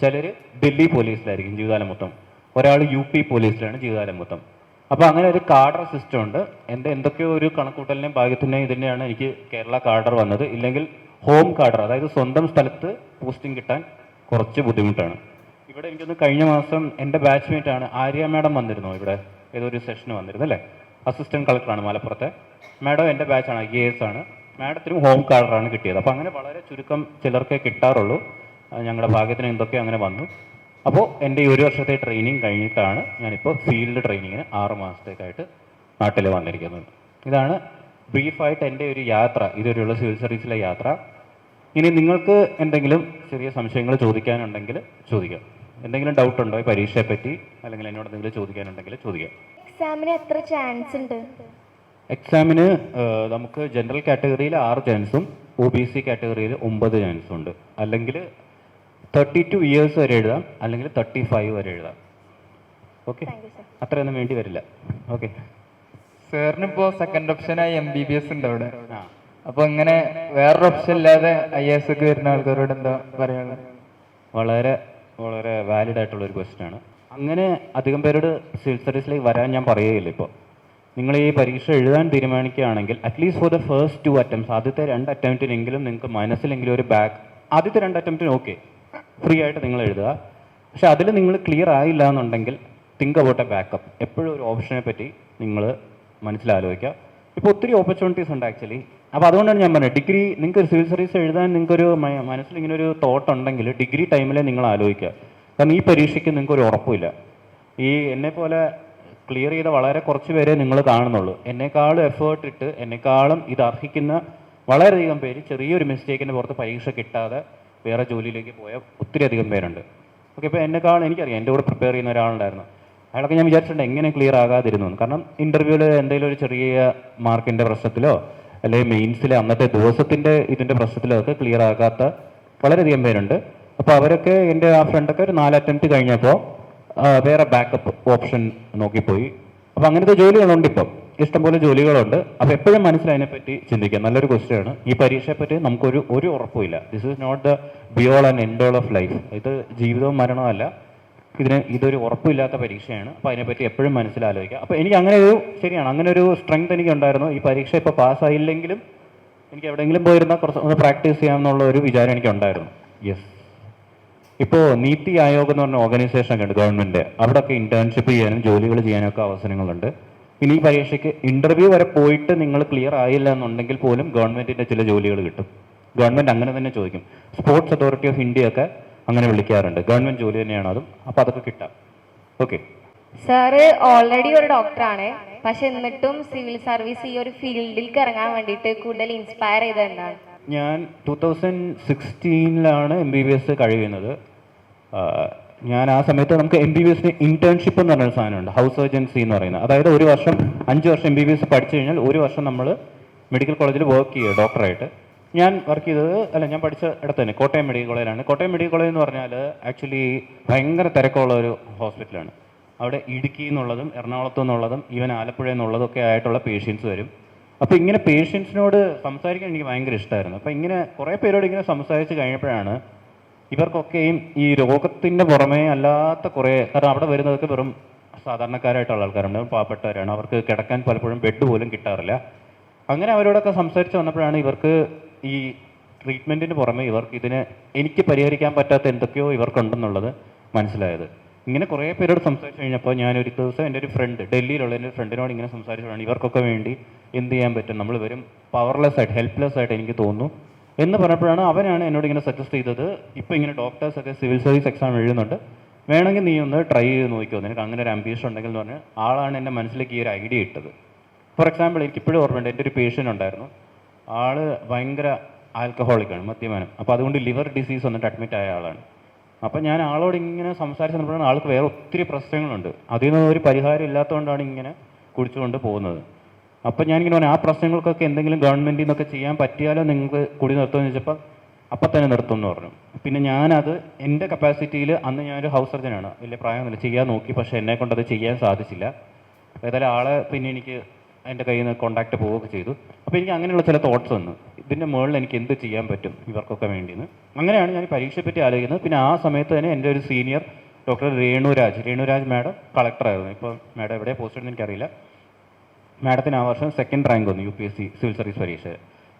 ചിലർ ഡൽഹി പോലീസിലായിരിക്കും ജീവിതകാലം മൊത്തം. ഒരാൾ യു പി പോലീസിലാണ് ജീവിതകാലം മൊത്തം. അപ്പോൾ അങ്ങനെ ഒരു കാർഡർ സിസ്റ്റം ഉണ്ട്. എന്റെ എന്തൊക്കെയോ ഒരു കണക്കൂട്ടലിനെയും ഭാഗ്യത്തിന്റെയും ഇതിന്റെയാണ് എനിക്ക് കേരള കാർഡർ വന്നത്. ഇല്ലെങ്കിൽ ഹോം കാർഡർ അതായത് സ്വന്തം സ്ഥലത്ത് പോസ്റ്റിംഗ് കിട്ടാൻ കുറച്ച് ബുദ്ധിമുട്ടാണ്. ഇവിടെ എനിക്കൊന്ന് കഴിഞ്ഞ മാസം എന്റെ ബാച്ച്മേറ്റ് ആണ് ആര്യ മാഡം വന്നിരുന്നു ഇവിടെ. ഏതോ ഒരു സെഷന് വന്നിരുന്നു അല്ലേ? അസിസ്റ്റന്റ് കളക്ടറാണ് മലപ്പുറത്തെ. മാഡം എന്റെ ബാച്ചാണ് ഐ എ എസ് ആണ്. മാഡത്തിനും ഹോം കാർഡറാണ് കിട്ടിയത്. അപ്പോൾ അങ്ങനെ വളരെ ചുരുക്കം ചിലർക്കേ കിട്ടാറുള്ളൂ. ഞങ്ങളുടെ ഭാഗ്യത്തിന് എന്തൊക്കെ അങ്ങനെ വന്നു. അപ്പോൾ എന്റെ ഈ ഒരു വർഷത്തെ ട്രെയിനിങ് കഴിഞ്ഞിട്ടാണ് ഞാനിപ്പോൾ ഫീൽഡ് ട്രെയിനിങ്ങിന് ആറ് മാസത്തേക്കായിട്ട് നാട്ടിൽ വന്നിരിക്കുന്നത്. ഇതാണ് ബ്രീഫായിട്ട് എന്റെ ഒരു യാത്ര ഇതുവരെയുള്ള സിവിൽ സർവീസിലെ യാത്ര. ഇനി നിങ്ങൾക്ക് എന്തെങ്കിലും ചെറിയ സംശയങ്ങൾ ചോദിക്കാനുണ്ടെങ്കിൽ ചോദിക്കാം. എന്തെങ്കിലും ഡൗട്ട് ഉണ്ടോ ഈ പരീക്ഷയെ പറ്റി അല്ലെങ്കിൽ എന്നോട് എന്തെങ്കിലും ചോദിക്കാനുണ്ടെങ്കിൽ ചോദിക്കാം. എക്സാമിന് എത്ര ചാൻസ് ഉണ്ട്? എക്സാമിന് നമുക്ക് ജനറൽ കാറ്റഗറിയിൽ ആറ് ചാൻസും ഒ ബി സി കാറ്റഗറിയിൽ ഒമ്പത് ചാൻസും ഉണ്ട്. അല്ലെങ്കിൽ തേർട്ടി ടു ഇയേഴ്സ് വരെ എഴുതാം. അല്ലെങ്കിൽ തേർട്ടി ഫൈവ് വരെ എഴുതാം. ഓക്കെ അത്രയൊന്നും വേണ്ടി വരില്ല. ഓക്കെ സാറിന് ഇപ്പോ സെക്കൻഡ് ഓപ്ഷനായി എം ബി ബി എസ് ഉണ്ട് അവിടെ. അപ്പോൾ ഇങ്ങനെ വേറൊരു ഓപ്ഷൻ ഇല്ലാതെ ഐ എസ് ഒക്കെ വരുന്ന ആൾക്കാരോട് എന്താ പറയാനുള്ളത്? വളരെ വളരെ വാലിഡ് ആയിട്ടുള്ള ഒരു ക്വസ്റ്റ്യൻ ആണ്. അങ്ങനെ അധികം പേരോട് സിവിൽ സർവീസിലേക്ക് വരാൻ ഞാൻ പറയുകയില്ല ഇപ്പോൾ നിങ്ങൾ ഈ പരീക്ഷ എഴുതാൻ തീരുമാനിക്കുകയാണെങ്കിൽ at least for the first two attempts ആദ്യത്തെ രണ്ട് അറ്റംപ്റ്റിനെങ്കിലും നിങ്ങൾക്ക് മനസ്സിലെങ്കിലും ഒരു ബാക്ക് ആദ്യത്തെ രണ്ട് അറ്റംപ്റ്റിന് ഓക്കെ ഫ്രീ ആയിട്ട് നിങ്ങൾ എഴുതുക. പക്ഷെ അതിൽ നിങ്ങൾ ക്ലിയർ ആയില്ല എന്നുണ്ടെങ്കിൽ തിങ്ക് അബൌട്ട് എ ബാക്കപ്പ് എപ്പോഴും ഒരു ഓപ്ഷനെ പറ്റി നിങ്ങൾ മനസ്സിലാലോചിക്കുക. ഇപ്പോൾ ഒത്തിരി ഓപ്പർച്യൂണിറ്റീസ് ഉണ്ട് ആക്ച്വലി അപ്പോൾ അതുകൊണ്ടാണ് ഞാൻ പറഞ്ഞത് ഡിഗ്രി നിങ്ങൾക്ക് സിവിൽ സർവീസ് എഴുതാൻ നിങ്ങൾക്കൊരു മനസ്സിൽ ഇങ്ങനെ ഒരു തോട്ട് ഉണ്ടെങ്കിൽ ഡിഗ്രി ടൈമിൽ നിങ്ങൾ ആലോചിക്കുക. കാരണം ഈ പരീക്ഷയ്ക്ക് നിങ്ങൾക്ക് ഒരു ഉറപ്പില്ല ഈ എന്നെ പോലെ ക്ലിയർ ചെയ്ത വളരെ കുറച്ച് പേരെ നിങ്ങൾ കാണുന്നുള്ളൂ. എന്നെക്കാളും എഫേർട്ട് ഇട്ട് എന്നെക്കാളും ഇത് അർഹിക്കുന്ന വളരെയധികം പേര് ചെറിയൊരു മിസ്റ്റേക്കിന്റെ പുറത്ത് പരീക്ഷ കിട്ടാതെ വേറെ ജോലിയിലേക്ക് പോയ ഒത്തിരി അധികം പേരുണ്ട്. ഓക്കെ ഇപ്പോൾ എന്നെക്കാളും എനിക്കറിയാം എന്റെ കൂടെ പ്രിപ്പയർ ചെയ്യുന്ന ഒരാളുണ്ടായിരുന്നു. അയാളൊക്കെ ഞാൻ വിചാരിച്ചിട്ടുണ്ട് എങ്ങനെ ക്ലിയർ ആകാതിരുന്നു എന്ന്. കാരണം ഇന്റർവ്യൂവിൽ എന്തെങ്കിലും ഒരു ചെറിയ മാർക്കിന്റെ പ്രശ്നത്തിലോ അല്ലെങ്കിൽ മെയിൻസിലെ അന്നത്തെ ദിവസത്തിന്റെ ഇതിന്റെ പ്രശ്നത്തിലോ ഒക്കെ ക്ലിയർ ആകാത്ത വളരെയധികം പേരുണ്ട്. അപ്പോൾ അവരൊക്കെ എന്റെ ആ ഫ്രണ്ടൊക്കെ ഒരു നാല് അറ്റംപ്റ്റ് കഴിഞ്ഞപ്പോൾ വേറെ ബാക്കപ്പ് ഓപ്ഷൻ നോക്കിപ്പോയി. അപ്പോൾ അങ്ങനത്തെ ജോലികളുണ്ട് ഇപ്പം ഇഷ്ടംപോലെ ജോലികളുണ്ട്. അപ്പോൾ എപ്പോഴും മനസ്സിൽ അതിനെപ്പറ്റി ചിന്തിക്കുക നല്ലൊരു ക്വസ്റ്റ്യാണ് ഈ പരീക്ഷയെ പറ്റി നമുക്കൊരു ഒരു ഉറപ്പുമില്ല. This is not the be all and end all of life ഇത് ജീവിതവും മരണമല്ല ഇതിന് ഇതൊരു ഉറപ്പില്ലാത്ത പരീക്ഷയാണ്. അപ്പോൾ അതിനെപ്പറ്റി എപ്പോഴും മനസ്സിൽ മനസ്സിലാലോചിക്കുക അപ്പോൾ എനിക്ക് അങ്ങനെ ഒരു ശരിയാണ്. അങ്ങനെ ഒരു സ്ട്രെങ്ത് എനിക്ക് ഉണ്ടായിരുന്നു ഈ പരീക്ഷ ഇപ്പോൾ പാസ്സായില്ലെങ്കിലും എനിക്ക് എവിടെയെങ്കിലും പോയിരുന്ന കുറച്ച് ഒന്ന് പ്രാക്ടീസ് ചെയ്യാമെന്നുള്ള ഒരു വിചാരം എനിക്ക് ഉണ്ടായിരുന്നു യെസ് ഇപ്പോൾ നീതി ആയോഗ് എന്ന് പറഞ്ഞ ഓർഗനൈസേഷൻ ഒക്കെ ഉണ്ട് ഗവൺമെന്റ് അവിടെയൊക്കെ ഇന്റേൺഷിപ്പ് ചെയ്യാനും ജോലികൾ ചെയ്യാനൊക്കെ അവസരങ്ങളുണ്ട്. ഇനി ഈ പരീക്ഷയ്ക്ക് ഇന്റർവ്യൂ വരെ പോയിട്ട് നിങ്ങൾ ക്ലിയർ ആയില്ല എന്നുണ്ടെങ്കിൽ പോലും ഗവൺമെന്റിന്റെ ചില ജോലികൾ കിട്ടും. ഗവൺമെന്റ് അങ്ങനെ തന്നെ ചോദിക്കും. സ്പോർട്സ് അതോറിറ്റി ഓഫ് ഇന്ത്യ ഒക്കെ അങ്ങനെ വിളിക്കാറുണ്ട്. ഗവൺമെന്റ് ജോലി തന്നെയാണ് അതും. അപ്പോൾ അതൊക്കെ കിട്ടാം. ഓക്കെ സാറ് ഓൾറെഡി ഒരു ഡോക്ടറാണ് പക്ഷെ എന്നിട്ടും സിവിൽ സർവീസ് ഈ ഒരു ഫീൽഡിൽ ഇറങ്ങാൻ വേണ്ടിയിട്ട് കൂടുതൽ ഇൻസ്പയർ ചെയ്തത് എന്താണ്? ഞാൻ ടൂ തൗസൻഡ് സിക്സ്റ്റീനിലാണ് എം ബി ബി എസ് കഴിയുന്നത്. ഞാൻ ആ സമയത്ത് നമുക്ക് എം ബി ബി എസിന് ഇന്റേൺഷിപ്പ് എന്ന് പറഞ്ഞൊരു സാധനമുണ്ട്. ഹൗസ് സർജൻസി എന്ന് പറയുന്നത്. അതായത് ഒരു വർഷം അഞ്ച് വർഷം എം ബി ബി എസ് പഠിച്ചു കഴിഞ്ഞാൽ ഒരു വർഷം നമ്മൾ മെഡിക്കൽ കോളേജിൽ വർക്ക് ചെയ്യുക ഡോക്ടറായിട്ട് ഞാൻ വർക്ക് ചെയ്തത് അല്ല ഞാൻ പഠിച്ച ഇടത്ത് തന്നെ കോട്ടയം മെഡിക്കൽ കോളേജിലാണ് കോട്ടയം മെഡിക്കൽ കോളേജ് എന്ന് പറഞ്ഞാൽ ആക്ച്വലി ഭയങ്കര തിരക്കുള്ള ഒരു ഹോസ്പിറ്റലാണ് അവിടെ ഇടുക്കി എന്നുള്ളതും എറണാകുളത്തു നിന്നുള്ളതും ഈവൻ ആലപ്പുഴ എന്നുള്ളതും ഒക്കെ ആയിട്ടുള്ള പേഷ്യൻസ് വരും. അപ്പോൾ ഇങ്ങനെ പേഷ്യൻസിനോട് സംസാരിക്കാൻ എനിക്ക് ഭയങ്കര ഇഷ്ടമായിരുന്നു അപ്പോൾ ഇങ്ങനെ കുറേ പേരോട് ഇങ്ങനെ സംസാരിച്ച് കഴിഞ്ഞപ്പോഴാണ് ഇവർക്കൊക്കെയും ഈ രോഗത്തിന്റെ പുറമേ അല്ലാത്ത കുറേ കാരണം അവിടെ വരുന്നതൊക്കെ വെറും സാധാരണക്കാരായിട്ടുള്ള ആൾക്കാരുണ്ട് പാവപ്പെട്ടവരാണ്. അവർക്ക് കിടക്കാൻ പലപ്പോഴും ബെഡ് പോലും കിട്ടാറില്ല. അങ്ങനെ അവരോടൊക്കെ സംസാരിച്ച് വന്നപ്പോഴാണ് ഇവർക്ക് ഈ ട്രീറ്റ്മെന്റിന് പുറമെ ഇവർക്ക് ഇതിന് എനിക്ക് പരിഹരിക്കാൻ പറ്റാത്ത എന്തൊക്കെയോ ഇവർക്കുണ്ടെന്നുള്ളത് മനസ്സിലായത്. ഇങ്ങനെ കുറേ പേരോട് സംസാരിച്ച് കഴിഞ്ഞപ്പോൾ ഞാനൊരു ദിവസം എന്റെ ഒരു ഫ്രണ്ട് ഡൽഹിയിലുള്ള എന്റെ ഫ്രണ്ടിനോട് ഇങ്ങനെ സംസാരിച്ചതാണ്. ഇവർക്കൊക്കെ വേണ്ടി എന്ത് ചെയ്യാൻ പറ്റും? നമ്മൾ വരും പവർലെസ് ആയിട്ട് ഹെൽപ്ലെസ് ആയിട്ട് എനിക്ക് തോന്നുന്നു. എന്ന് പറഞ്ഞപ്പോഴാണ് അവനാണ് എന്നോട് ഇങ്ങനെ സജസ്റ്റ് ചെയ്തത്. ഇപ്പോൾ ഇങ്ങനെ ഡോക്ടേഴ്സൊക്കെ സിവിൽ സർവീസ് എക്സാം എഴുതുന്നുണ്ട്. വേണമെങ്കിൽ നീ ഒന്ന് ട്രൈ ചെയ്ത് നോക്കിയോ നിനക്ക് അങ്ങനെ ഒരു അംബീഷൻ ഉണ്ടെങ്കിൽ എന്ന് പറഞ്ഞ് ആളാണ് എന്റെ മനസ്സിലേക്ക് ഈ ഒരു ഐഡിയ ഇട്ടത്. ഫോർ എക്സാമ്പിൾ എനിക്ക് ഇപ്പോഴും ഓർമ്മയുണ്ട് എന്റെ ഒരു പേഷ്യന്റ് ഉണ്ടായിരുന്നു. ആൾ ഭയങ്കര ആൽക്കഹോളിക്കാണ് മദ്യപാനം. അപ്പോൾ അതുകൊണ്ട് ലിവർ ഡിസീസ് വന്നിട്ട് അഡ്മിറ്റ് ആയ ആളാണ്. അപ്പോൾ ഞാൻ ആളോട് ഇങ്ങനെ സംസാരിച്ചപ്പോഴാണ് ആൾക്ക് വേറെ ഒത്തിരി പ്രശ്നങ്ങളുണ്ട്. അതിൽ നിന്ന് ഒരു പരിഹാരം ഇല്ലാത്തതുകൊണ്ടാണ് ഇങ്ങനെ കുടിച്ചുകൊണ്ട് പോകുന്നത്. അപ്പോൾ ഞാനിങ്ങനെ പറഞ്ഞു ആ പ്രശ്നങ്ങൾക്കൊക്കെ എന്തെങ്കിലും ഗവൺമെന്റിൽ നിന്നൊക്കെ ചെയ്യാൻ പറ്റിയാലോ നിങ്ങൾക്ക് കുടി നിർത്തുമെന്ന് ചോദിച്ചപ്പോൾ അപ്പം തന്നെ നിർത്തും എന്ന് പറഞ്ഞു. പിന്നെ ഞാനത് എന്റെ കപ്പാസിറ്റിയിൽ അന്ന് ഞാനൊരു ഹൗസ് സർജനാണ് വലിയ പ്രായമൊന്നുമില്ല. ചെയ്യാൻ നോക്കി. പക്ഷേ എന്നെ കൊണ്ടത് ചെയ്യാൻ സാധിച്ചില്ല. ഏതായാലും ആളെ പിന്നെ എനിക്ക് എന്റെ കയ്യിൽ നിന്ന് കോണ്ടാക്ട് പോവുകയൊക്കെ ചെയ്തു. അപ്പോൾ എനിക്ക് അങ്ങനെയുള്ള ചില തോട്ട്സ് വന്നു. ഇതിന്റെ മുകളിൽ എനിക്ക് എന്ത് ചെയ്യാൻ പറ്റും ഇവർക്കൊക്കെ വേണ്ടിയെന്ന്. അങ്ങനെയാണ് ഞാൻ പരീക്ഷയെ പറ്റി ആലോചിക്കുന്നത്. പിന്നെ ആ സമയത്ത് തന്നെ എന്റെ ഒരു senior doctor Renuraj. Renuraj madam കളക്ടറായിരുന്നു ഇപ്പോൾ മാഡം എവിടെ പോസ്റ്റ് ഉണ്ടെന്ന് എനിക്കറിയില്ല. മാഡത്തിന് ആ വർഷം സെക്കൻഡ് റാങ്ക് വന്നു U P S C civil service പരീക്ഷ.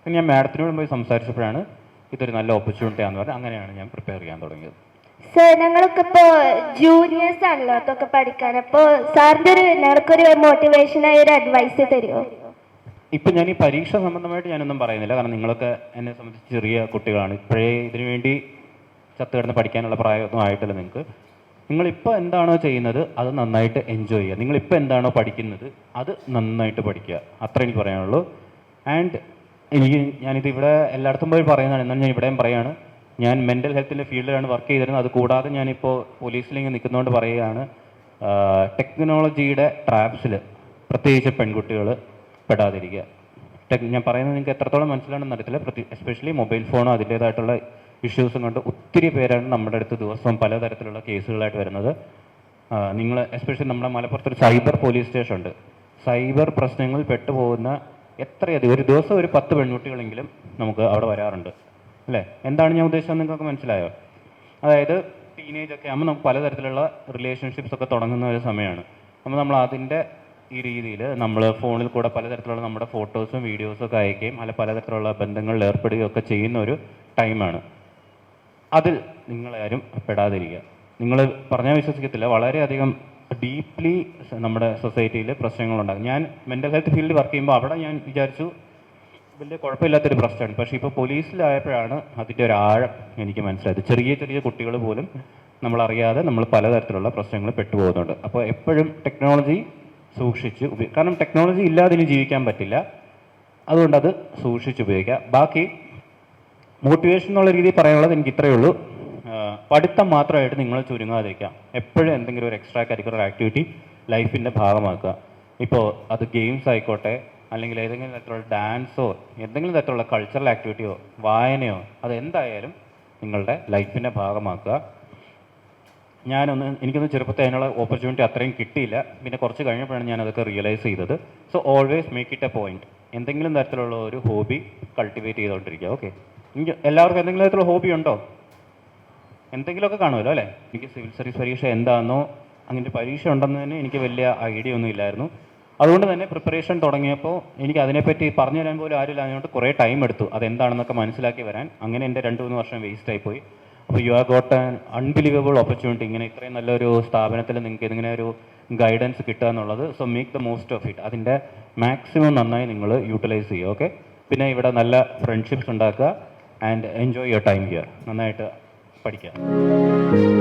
ഞാൻ മാഡത്തിനോട് പോയി സംസാരിച്ചപ്പോഴാണ് ഇതൊരു നല്ല ഓപ്പർച്യൂണിറ്റി ആണെന്ന് പറഞ്ഞാൽ അങ്ങനെയാണ് ഞാൻ പ്രിപ്പയർ ചെയ്യാൻ തുടങ്ങിയത്. സർ ഞങ്ങളൊക്കെ ഇപ്പോ ജൂനിയേഴ്സ് ആണല്ലോ അതൊക്കെ പഠിക്കാൻ. അപ്പോൾ സാറിന്റെ ഒരു ഞങ്ങൾക്കൊരു മോട്ടിവേഷനായ ഒരു അഡ്വൈസ് തരുമോ ഇപ്പം ഞാൻ ഈ പരീക്ഷ സംബന്ധമായിട്ട് ഞാനൊന്നും പറയുന്നില്ല കാരണം നിങ്ങളൊക്കെ എന്നെ സംബന്ധിച്ച് ചെറിയ കുട്ടികളാണ്. ഇപ്പോഴേ ഇതിനു വേണ്ടി ചത്ത് കിടന്ന് പഠിക്കാനുള്ള പ്രായമൊന്നും ആയിട്ടില്ല നിങ്ങൾക്ക്. നിങ്ങളിപ്പോൾ എന്താണോ ചെയ്യുന്നത് അത് നന്നായിട്ട് എൻജോയ് ചെയ്യുക. നിങ്ങളിപ്പോൾ എന്താണോ പഠിക്കുന്നത് അത് നന്നായിട്ട് പഠിക്കുക. അത്ര എനിക്ക് പറയാനുള്ളൂ. ആൻഡ് എനിക്ക് ഞാനിത് ഇവിടെ എല്ലായിടത്തും പോയി പറയുന്നതാണ്. എന്നാൽ ഞാൻ ഇവിടെയും പറയാണ്. ഞാൻ മെന്റൽ ഹെൽത്തിന്റെ ഫീൽഡിലാണ് വർക്ക് ചെയ്തിരുന്നത്. അത് കൂടാതെ ഞാനിപ്പോൾ പോലീസിലിങ്ങനെ നിൽക്കുന്നതുകൊണ്ട് പറയുകയാണ് ടെക്നോളജിയുടെ ട്രാപ്സിൽ പ്രത്യേകിച്ച് പെൺകുട്ടികൾ പെടാതിരിക്കുക. ടെക് ഞാൻ പറയുന്നത് നിങ്ങൾക്ക് എത്രത്തോളം മനസ്സിലാണെന്ന് അറിയത്തില്ല. എസ്പെഷ്യലി മൊബൈൽ ഫോണോ അതിന്റേതായിട്ടുള്ള ഇഷ്യൂസും കൊണ്ട് ഒത്തിരി പേരാണ് നമ്മുടെ അടുത്ത് ദിവസവും പലതരത്തിലുള്ള കേസുകളായിട്ട് വരുന്നത്. നിങ്ങൾ എസ്പെഷ്യലി നമ്മുടെ മലപ്പുറത്തൊരു സൈബർ പോലീസ് സ്റ്റേഷൻ ഉണ്ട് സൈബർ പ്രശ്നങ്ങളിൽ പെട്ടുപോകുന്ന എത്രയധികം ഒരു ദിവസം ഒരു പത്ത് പെൺകുട്ടികളെങ്കിലും നമുക്ക് അവിടെ വരാറുണ്ട്. അല്ലേ? എന്താണ് ഞാൻ ഉദ്ദേശിച്ചത് നിങ്ങൾക്ക് മനസ്സിലായോ? അതായത് ടീനേജ് ഒക്കെ ആകുമ്പോൾ നമുക്ക് പലതരത്തിലുള്ള റിലേഷൻഷിപ്സ് ഒക്കെ തുടങ്ങുന്ന ഒരു സമയമാണ്. അപ്പോൾ നമ്മൾ അതിന്റെ ഈ രീതിയിൽ നമ്മൾ ഫോണിൽ കൂടെ പലതരത്തിലുള്ള നമ്മുടെ ഫോട്ടോസും വീഡിയോസും ഒക്കെ അയക്കുകയും അല്ല പലതരത്തിലുള്ള ബന്ധങ്ങളിൽ ഏർപ്പെടുകയും ഒക്കെ ചെയ്യുന്ന ഒരു ടൈമാണ് അതിൽ നിങ്ങളാരും പെടാതിരിക്കുക. നിങ്ങൾ പറഞ്ഞാൽ വിശ്വസിക്കത്തില്ല. വളരെയധികം ഡീപ്ലി നമ്മുടെ സൊസൈറ്റിയിൽ പ്രശ്നങ്ങളുണ്ടാകും. ഞാൻ മെന്റൽ ഹെൽത്ത് ഫീൽഡിൽ വർക്ക് ചെയ്യുമ്പോൾ അവിടെ ഞാൻ വിചാരിച്ചു വലിയ കുഴപ്പമില്ലാത്തൊരു പ്രശ്നമാണ്. പക്ഷേ ഇപ്പോൾ പോലീസിലായപ്പോഴാണ് അതിന്റെ ഒരു ആഴം എനിക്ക് മനസ്സിലായത്. ചെറിയ ചെറിയ കുട്ടികൾ പോലും നമ്മളറിയാതെ നമ്മൾ പലതരത്തിലുള്ള പ്രശ്നങ്ങൾ പെട്ടുപോകുന്നുണ്ട്. അപ്പോൾ എപ്പോഴും ടെക്നോളജി സൂക്ഷിച്ച് കാരണം ടെക്നോളജി ഇല്ലാതെ ഇനി ജീവിക്കാൻ പറ്റില്ല. അതുകൊണ്ട് അത് സൂക്ഷിച്ച് ഉപയോഗിക്കുക. ബാക്കി മോട്ടിവേഷൻ എന്നുള്ള രീതിയിൽ പറയാനുള്ളത് എനിക്ക് ഇത്രയേ ഉള്ളൂ. പഠിത്തം മാത്രമായിട്ട് നിങ്ങൾ ചുരുങ്ങാതിരിക്കാം എപ്പോഴും എന്തെങ്കിലും ഒരു എക്സ്ട്രാ കരിക്കുലർ ആക്ടിവിറ്റി ലൈഫിന്റെ ഭാഗമാക്കുക. ഇപ്പോൾ അത് ഗെയിംസ് ആയിക്കോട്ടെ അല്ലെങ്കിൽ ഏതെങ്കിലും തരത്തിലുള്ള ഡാൻസോ എന്തെങ്കിലും തരത്തിലുള്ള കൾച്ചറൽ ആക്ടിവിറ്റിയോ വായനയോ അത് എന്തായാലും നിങ്ങളുടെ ലൈഫിന്റെ ഭാഗമാക്കുക. ഞാനൊന്ന് എനിക്കൊന്ന് ചെറുപ്പത്തിൽ അതിനുള്ള ഓപ്പർച്യൂണിറ്റി അത്രയും കിട്ടിയില്ല. പിന്നെ കുറച്ച് കഴിഞ്ഞപ്പോഴാണ് ഞാൻ അതൊക്കെ റിയലൈസ് ചെയ്തത്. So always make it a point എന്തെങ്കിലും തരത്തിലുള്ള ഒരു ഹോബി കൾട്ടിവേറ്റ് ചെയ്തുകൊണ്ടിരിക്കുക. ഓക്കെ എല്ലാവർക്കും എന്തെങ്കിലും തരത്തിലുള്ള ഹോബി ഉണ്ടോ? എന്തെങ്കിലുമൊക്കെ കാണുമല്ലോ അല്ലേ? എനിക്ക് സിവിൽ സർവീസ് പരീക്ഷ എന്താണെന്നോ അങ്ങനെ പരീക്ഷ ഉണ്ടെന്ന് തന്നെ എനിക്ക് വലിയ ഐഡിയ ഒന്നും ഇല്ലായിരുന്നു. അതുകൊണ്ട് തന്നെ പ്രിപ്പറേഷൻ തുടങ്ങിയപ്പോൾ എനിക്ക് അതിനെപ്പറ്റി പറഞ്ഞു തരാൻ പോലും ആരും ഇല്ലാഞ്ഞുകൊണ്ട് കുറേ ടൈം എടുത്തു. അതെന്താണെന്നൊക്കെ മനസ്സിലാക്കി വരാൻ. അങ്ങനെ എന്റെ രണ്ട് മൂന്ന് വർഷം വേസ്റ്റ് ആയിപ്പോയി അപ്പോൾ you are got an unbelievable opportunity ഇങ്ങനെ ഇത്രയും നല്ലൊരു സ്ഥാപനത്തിൽ നിങ്ങൾക്ക് ഇതിങ്ങനെ ഒരു ഗൈഡൻസ് കിട്ടുക എന്നുള്ളത്. So make the most of it അതിന്റെ മാക്സിമം നന്നായി നിങ്ങൾ യൂട്ടിലൈസ് ചെയ്യുക ഓക്കെ പിന്നെ ഇവിടെ നല്ല ഫ്രണ്ട്ഷിപ്സ് ഉണ്ടാക്കുക. And enjoy your time here നന്നായിട്ട് പഠിക്കുക